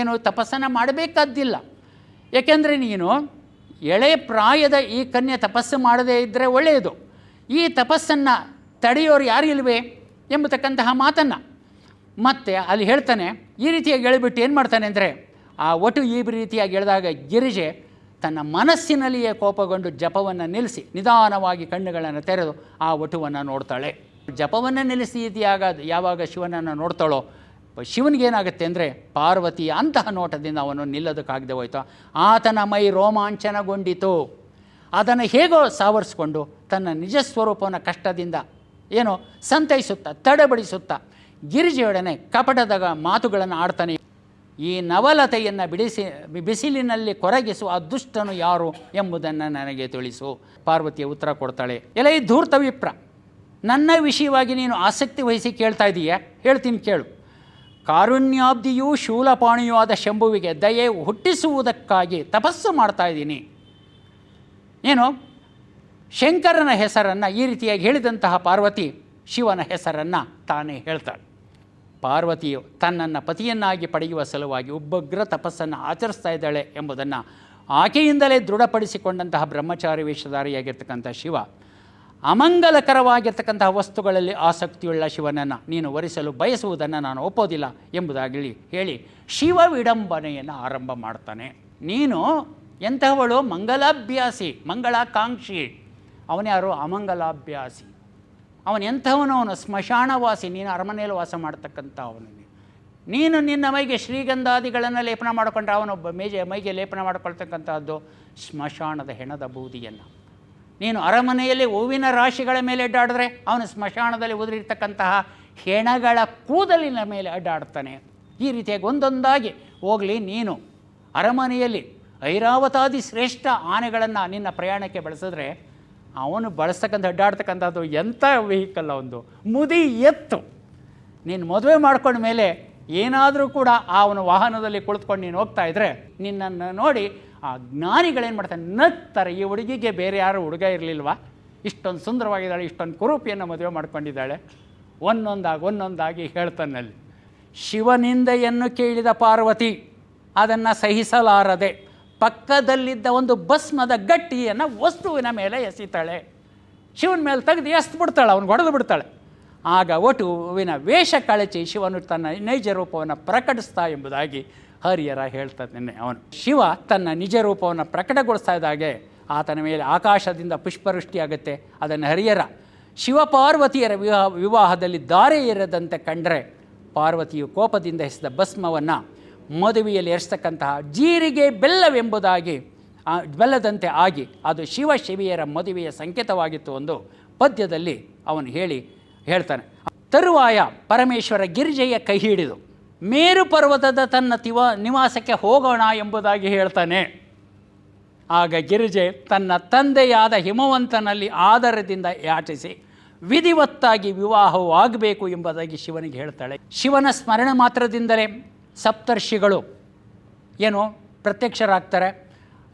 ಏನು ತಪಸ್ಸನ್ನು ಮಾಡಬೇಕಾದ್ದಿಲ್ಲ. ಏಕೆಂದರೆ ನೀನು ಎಳೆ ಪ್ರಾಯದ ಈ ಕನ್ಯೆ ತಪಸ್ಸು ಮಾಡದೇ ಇದ್ದರೆ ಒಳ್ಳೆಯದು. ಈ ತಪಸ್ಸನ್ನು ತಡೆಯೋರು ಯಾರು ಇಲ್ವೇ ಎಂಬತಕ್ಕಂತಹ ಮಾತನ್ನು. ಮತ್ತೆ ಅಲ್ಲಿ ಹೇಳ್ತಾನೆ, ಈ ರೀತಿಯಾಗಿ ಹೇಳಿಬಿಟ್ಟು ಏನು ಮಾಡ್ತಾನೆ ಅಂದರೆ, ಆ ಒಟು ಈ ರೀತಿಯಾಗಿ ಹೇಳಿದಾಗ ಗಿರಿಜೆ ತನ್ನ ಮನಸ್ಸಿನಲ್ಲಿಯೇ ಕೋಪಗೊಂಡು ಜಪವನ್ನು ನಿಲ್ಲಿಸಿ, ನಿಧಾನವಾಗಿ ಕಣ್ಣುಗಳನ್ನು ತೆರೆದು ಆ ಒಟುವನ್ನು ನೋಡ್ತಾಳೆ. ಜಪವನ್ನು ನಿಲ್ಲಿಸಿ ಇದೆಯಾಗ ಯಾವಾಗ ಶಿವನನ್ನು ನೋಡ್ತಾಳೋ ಶಿವನಿಗೇನಾಗುತ್ತೆ ಅಂದರೆ ಪಾರ್ವತಿಯ ಅಂತಹ ನೋಟದಿಂದ ಅವನು ನಿಲ್ಲೋದಕ್ಕಾಗದೆ ಹೋಯ್ತು. ಆತನ ಮೈ ರೋಮಾಂಚನಗೊಂಡಿತು. ಅದನ್ನು ಹೇಗೋ ಸಾವರಿಸ್ಕೊಂಡು ತನ್ನ ನಿಜ ಸ್ವರೂಪವನ್ನು ಕಷ್ಟದಿಂದ ಏನೋ ಸಂತೈಸುತ್ತಾ, ತಡಬಡಿಸುತ್ತ ಗಿರಿಜೆಯೊಡನೆ ಕಪಟದ ಮಾತುಗಳನ್ನು ಆಡ್ತಾನೆ. ಈ ನವಲತೆಯನ್ನು ಬಿಡಿಸಿ, ಬಿಸಿಲಿನಲ್ಲಿ ಕೊರಗಿಸುವ ದುಷ್ಟನು ಯಾರು ಎಂಬುದನ್ನು ನನಗೆ ತಿಳಿಸು. ಪಾರ್ವತಿಯ ಉತ್ತರ ಕೊಡ್ತಾಳೆ, ಎಲೆ ಈ ಧೂರ್ತ ವಿಪ್ರ ನನ್ನ ವಿಷಯವಾಗಿ ನೀನು ಆಸಕ್ತಿ ವಹಿಸಿ ಕೇಳ್ತಾ ಇದ್ದೀಯಾ ಹೇಳ್ತೀನಿ ಕೇಳು. ಕಾರುಣ್ಯಾಬ್ದಿಯೂ ಶೂಲಪಾಣಿಯೂ ಆದ ಶಂಭುವಿಗೆ ದಯೆ ಹುಟ್ಟಿಸುವುದಕ್ಕಾಗಿ ತಪಸ್ಸು ಮಾಡ್ತಾ ಇದ್ದೀನಿ. ಏನು? ಶಂಕರನ ಹೆಸರನ್ನು ಈ ರೀತಿಯಾಗಿ ಹೇಳಿದಂತಹ ಪಾರ್ವತಿ ಶಿವನ ಹೆಸರನ್ನು ತಾನೇ ಹೇಳ್ತಾಳೆ. ಪಾರ್ವತಿಯು ತನ್ನನ್ನು ಪತಿಯನ್ನಾಗಿ ಪಡೆಯುವ ಸಲುವಾಗಿ ಉಬ್ಬಗ್ರ ತಪಸ್ಸನ್ನು ಆಚರಿಸ್ತಾ ಇದ್ದಾಳೆ ಎಂಬುದನ್ನು ಆಕೆಯಿಂದಲೇ ದೃಢಪಡಿಸಿಕೊಂಡಂತಹ ಬ್ರಹ್ಮಚಾರಿ ವೇಷಧಾರಿಯಾಗಿರ್ತಕ್ಕಂಥ ಶಿವ ಅಮಂಗಲಕರವಾಗಿರ್ತಕ್ಕಂತಹ ವಸ್ತುಗಳಲ್ಲಿ ಆಸಕ್ತಿಯುಳ್ಳ ಶಿವನನ್ನು ನೀನು ವರಿಸಲು ಬಯಸುವುದನ್ನು ನಾನು ಒಪ್ಪೋದಿಲ್ಲ ಎಂಬುದಾಗಲಿ ಹೇಳಿ ಶಿವ ವಿಡಂಬನೆಯನ್ನು ಆರಂಭ ಮಾಡ್ತಾನೆ. ನೀನು ಎಂತಹವಳು ಮಂಗಲಾಭ್ಯಾಸಿ, ಮಂಗಳಾಕಾಂಕ್ಷಿ. ಅವನ್ಯಾರು ಅಮಂಗಲಾಭ್ಯಾಸಿ. ಅವನು ಎಂಥವನು ಅವನು ಸ್ಮಶಾನವಾಸಿ, ನೀನು ಅರಮನೆಯಲ್ಲಿ ವಾಸ ಮಾಡ್ತಕ್ಕಂಥ ಅವನು ನೀನು ನಿನ್ನ ಮೈಗೆ ಶ್ರೀಗಂಧಾದಿಗಳನ್ನು ಲೇಪನ ಮಾಡಿಕೊಂಡ್ರೆ ಅವನೊಬ್ಬ ಮೇಜೆ ಮೈಗೆ ಲೇಪನ ಮಾಡಿಕೊಳ್ತಕ್ಕಂಥದ್ದು ಸ್ಮಶಾನದ ಹೆಣದ ಬೂದಿಯನ್ನು. ನೀನು ಅರಮನೆಯಲ್ಲಿ ಹೂವಿನ ರಾಶಿಗಳ ಮೇಲೆ ಅಡ್ಡಾಡಿದ್ರೆ ಅವನು ಸ್ಮಶಾನದಲ್ಲಿ ಉದುರಿರ್ತಕ್ಕಂತಹ ಹೆಣಗಳ ಕೂದಲಿನ ಮೇಲೆ ಅಡ್ಡಾಡ್ತಾನೆ. ಈ ರೀತಿಯಾಗಿ ಒಂದೊಂದಾಗಿ ಹೋಗಲಿ ನೀನು ಅರಮನೆಯಲ್ಲಿ ಐರಾವತಾದಿ ಶ್ರೇಷ್ಠ ಆನೆಗಳನ್ನು ನಿನ್ನ ಪ್ರಯಾಣಕ್ಕೆ ಬಳಸಿದ್ರೆ ಅವನು ಬಳಸ್ತಕ್ಕಂಥ ಅಡ್ಡಾಡ್ತಕ್ಕಂಥದ್ದು ಎಂಥ ವೆಹಿಕಲ್ ಒಂದು. ಮುದಿ ಎತ್ತು. ನೀನು ಮದುವೆ ಮಾಡ್ಕೊಂಡ ಮೇಲೆ ಏನಾದರೂ ಕೂಡ ಆ ಅವನ ವಾಹನದಲ್ಲಿ ಕುಳಿತುಕೊಂಡು ನೀನು ಹೋಗ್ತಾ ಇದ್ದರೆ ನಿನ್ನನ್ನು ನೋಡಿ ಆ ಜ್ಞಾನಿಗಳೇನು ಮಾಡ್ತಾರೆ? ನಗ್ತಾರೆ. ಈ ಹುಡುಗಿಗೆ ಬೇರೆ ಯಾರು ಹುಡುಗ ಇರಲಿಲ್ವಾ? ಇಷ್ಟೊಂದು ಸುಂದರವಾಗಿದ್ದಾಳೆ, ಇಷ್ಟೊಂದು ಕುರೂಪಿಯನ್ನು ಮದುವೆ ಮಾಡ್ಕೊಂಡಿದ್ದಾಳೆ. ಒಂದೊಂದಾಗಿ ಒಂದೊಂದಾಗಿ ಹೇಳ್ತಾನಲ್ಲಿ, ಶಿವನಿಂದೆಯನ್ನು ಕೇಳಿದ ಪಾರ್ವತಿ, ಅದನ್ನು ಸಹಿಸಲಾರದೆ, ಪಕ್ಕದಲ್ಲಿದ್ದ ಒಂದು ಭಸ್ಮದ ಗಟ್ಟಿಯನ್ನು ವಸ್ತುವಿನ ಮೇಲೆ ಎಸಿತಾಳೆ. ಶಿವನ ಮೇಲೆ ತೆಗೆದು ಎಸ್ತು ಬಿಡ್ತಾಳೆ ಅವ್ನು ಹೊಡೆದು ಬಿಡ್ತಾಳೆ. ಆಗ ಒಟುವಿನ ವೇಷ ಕಳಚಿ ಶಿವನು ತನ್ನ ನೈಜ ರೂಪವನ್ನು ಪ್ರಕಟಿಸ್ತಾ ಎಂಬುದಾಗಿ ಹರಿಯರ ಹೇಳ್ತಾನೆ ಅವನು. ಶಿವ ತನ್ನ ನಿಜ ರೂಪವನ್ನು ಪ್ರಕಟಗೊಳಿಸ್ತಾ ಇದ್ದಾಗೆ, ಆತನ ಮೇಲೆ ಆಕಾಶದಿಂದ ಪುಷ್ಪವೃಷ್ಟಿಯಾಗುತ್ತೆ, ಅದನ್ನು ಹರಿಯರ ಶಿವಪಾರ್ವತಿಯರ ವಿವಾಹ, ವಿವಾಹದಲ್ಲಿ ದಾರೆ ಇರದಂತೆ ಕಂಡರೆ, ಪಾರ್ವತಿಯು ಕೋಪದಿಂದ ಎಸೆದ ಭಸ್ಮವನ್ನು ಮದುವೆಯಲ್ಲಿ ಎರಿಸ್ತಕ್ಕಂತಹ ಜೀರಿಗೆ ಬೆಲ್ಲವೆಂಬುದಾಗಿ ಬೆಲ್ಲದಂತೆ ಆಗಿ, ಅದು ಶಿವ ಶಿವಿಯರ ಮದುವೆಯ ಸಂಕೇತವಾಗಿತ್ತು ಒಂದು ಪದ್ಯದಲ್ಲಿ ಅವನು ಹೇಳಿ, ಹೇಳ್ತಾನೆ. ತರುವಾಯ ಪರಮೇಶ್ವರ ಗಿರಿಜೆಯ ಕೈ ಹಿಡಿದು. ಮೇರು ಪರ್ವತದ ತನ್ನ ತಿವ ನಿವಾಸಕ್ಕೆ ಹೋಗೋಣ ಎಂಬುದಾಗಿ ಹೇಳ್ತಾನೆ. ಆಗ ಗಿರಿಜೆ ತನ್ನ ತಂದೆಯಾದ ಹಿಮವಂತನಲ್ಲಿ ಆಧಾರದಿಂದ ಯಾಚಿಸಿ, ವಿಧಿವತ್ತಾಗಿ ವಿವಾಹವಾಗಬೇಕು ಎಂಬುದಾಗಿ ಶಿವನಿಗೆ ಹೇಳ್ತಾಳೆ. ಶಿವನ ಸ್ಮರಣೆ ಮಾತ್ರದಿಂದಲೇ ಸಪ್ತರ್ಷಿಗಳು ಏನು ಪ್ರತ್ಯಕ್ಷರಾಗ್ತಾರೆ.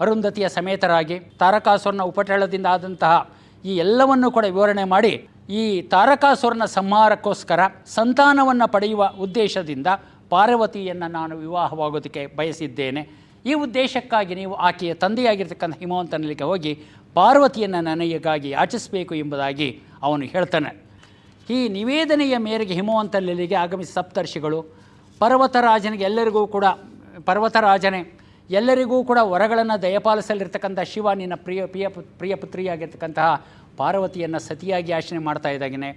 ಅರುಂಧತಿಯ ಸಮೇತರಾಗಿ ತಾರಕಾಸುರನ ಉಪಟಳದಿಂದ ಆದಂತಹ ಈ ಎಲ್ಲವನ್ನು ಕೂಡ ವಿವರಣೆ ಮಾಡಿ, ಈ ತಾರಕಾಸುರನ ಸಂಹಾರಕ್ಕೋಸ್ಕರ ಸಂತಾನವನ್ನು ಪಡೆಯುವ ಉದ್ದೇಶದಿಂದ ಪಾರ್ವತಿಯನ್ನು ನಾನು ವಿವಾಹವಾಗೋದಕ್ಕೆ ಬಯಸಿದ್ದೇನೆ. ಈ ಉದ್ದೇಶಕ್ಕಾಗಿ ನೀವು ಆಕೆಯ ತಂದೆಯಾಗಿರ್ತಕ್ಕಂಥ ಹಿಮವಂತನಲ್ಲಿಗೆ ಹೋಗಿ ಪಾರ್ವತಿಯನ್ನು ನನಗಾಗಿ ಯಾಚಿಸಬೇಕು ಎಂಬುದಾಗಿ ಅವನು ಹೇಳ್ತಾನೆ. ಈ ನಿವೇದನೆಯ ಮೇರೆಗೆ ಹಿಮವಂತನಲ್ಲಿಗೆ ಆಗಮಿಸಿ ಸಪ್ತರ್ಷಿಗಳು ಪರ್ವತರಾಜನಿಗೆ ಎಲ್ಲರಿಗೂ ಕೂಡ ಪರ್ವತರಾಜನೇ ಎಲ್ಲರಿಗೂ ಕೂಡ ವರಗಳನ್ನು ದಯಪಾಲಿಸಲಿರ್ತಕ್ಕಂಥ ಶಿವ ನಿನ್ನ ಪ್ರಿಯ ಪ್ರಿಯ ಪ್ರಿಯ ಪುತ್ರಿಯಾಗಿರ್ತಕ್ಕಂತಹ ಪಾರ್ವತಿಯನ್ನು ಸತಿಯಾಗಿ ಯಾಚನೆ ಮಾಡ್ತಾ ಇದ್ದಾಗೇನೆ.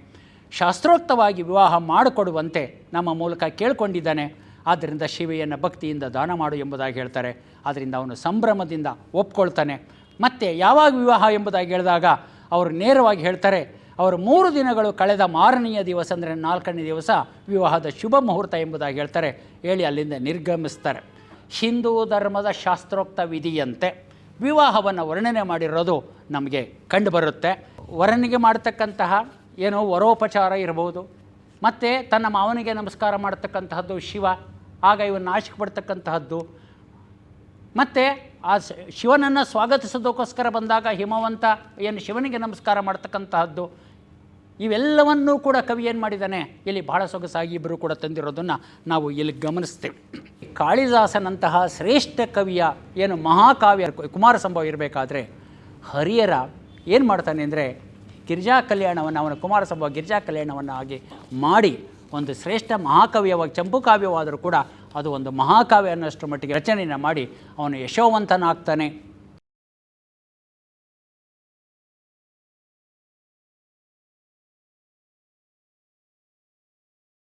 ಶಾಸ್ತ್ರೋಕ್ತವಾಗಿ ವಿವಾಹ ಮಾಡಿಕೊಡುವಂತೆ ನಮ್ಮ ಮೂಲಕ ಕೇಳಿಕೊಂಡಿದ್ದಾನೆ. ಆದ್ದರಿಂದ ಶಿವೆಯನ್ನು ಭಕ್ತಿಯಿಂದ ದಾನ ಮಾಡು ಎಂಬುದಾಗಿ ಹೇಳ್ತಾರೆ. ಆದ್ದರಿಂದ ಅವನು ಸಂಭ್ರಮದಿಂದ ಒಪ್ಕೊಳ್ತಾನೆ. ಮತ್ತು ಯಾವಾಗ ವಿವಾಹ ಎಂಬುದಾಗಿ ಹೇಳಿದಾಗ ಅವರು ನೇರವಾಗಿ ಹೇಳ್ತಾರೆ, ಅವರು ಮೂರು ದಿನಗಳು ಕಳೆದ ಮಾರನೆಯ ದಿವಸ, ಅಂದರೆ ನಾಲ್ಕನೇ ದಿವಸ ವಿವಾಹದ ಶುಭ ಮುಹೂರ್ತ ಎಂಬುದಾಗಿ ಹೇಳ್ತಾರೆ. ಹೇಳಿ ಅಲ್ಲಿಂದ ನಿರ್ಗಮಿಸ್ತಾರೆ. ಹಿಂದೂ ಧರ್ಮದ ಶಾಸ್ತ್ರೋಕ್ತ ವಿಧಿಯಂತೆ ವಿವಾಹವನ್ನು ವರ್ಣನೆ ಮಾಡಿರೋದು ನಮಗೆ ಕಂಡುಬರುತ್ತೆ. ವರನಿಗೆ ಮಾಡತಕ್ಕಂತಹ ಏನೋ ವರೋಪಚಾರ ಇರಬಹುದು. ಮತ್ತು ತನ್ನ ಮಾವನಿಗೆ ನಮಸ್ಕಾರ ಮಾಡತಕ್ಕಂತಹದ್ದು ಶಿವ, ಆಗ ಇವನು ನಾಶಕ್ಕೆ ಪಡ್ತಕ್ಕಂತಹದ್ದು ಮತ್ತು ಆ ಶಿವನನ್ನು ಸ್ವಾಗತಿಸೋದಕ್ಕೋಸ್ಕರ ಬಂದಾಗ ಹಿಮವಂತ ಏನು ಶಿವನಿಗೆ ನಮಸ್ಕಾರ ಮಾಡ್ತಕ್ಕಂತಹದ್ದು. ಇವೆಲ್ಲವನ್ನೂ ಕೂಡ ಕವಿ ಏನು ಮಾಡಿದ್ದಾನೆ ಇಲ್ಲಿ ಬಹಳ ಸೊಗಸಾಗಿ ಇಬ್ಬರು ಕೂಡ ತಂದಿರೋದನ್ನು ನಾವು ಇಲ್ಲಿ ಗಮನಿಸ್ತೇವೆ. ಕಾಳಿದಾಸನಂತಹ ಶ್ರೇಷ್ಠ ಕವಿಯ ಏನು ಮಹಾಕಾವ್ಯ ಕುಮಾರ ಸಂಭವ ಇರಬೇಕಾದ್ರೆ ಹರಿಯರ ಏನು ಮಾಡ್ತಾನೆ ಅಂದರೆ ಗಿರಿಜಾ ಕಲ್ಯಾಣವನ್ನು, ಅವನ ಕುಮಾರ ಸಂಭವ ಗಿರಿಜಾ ಕಲ್ಯಾಣವನ್ನು ಆಗಿ ಮಾಡಿ ಒಂದು ಶ್ರೇಷ್ಠ ಮಹಾಕಾವ್ಯವಾಗಿ, ಚಂಪು ಕಾವ್ಯವಾದರೂ ಕೂಡ ಅದು ಒಂದು ಮಹಾಕಾವ್ಯ ಅನ್ನೋಷ್ಟು ಮಟ್ಟಿಗೆ ರಚನೆಯನ್ನು ಮಾಡಿ ಅವನು ಯಶೋವಂತನಾಗ್ತಾನೆ.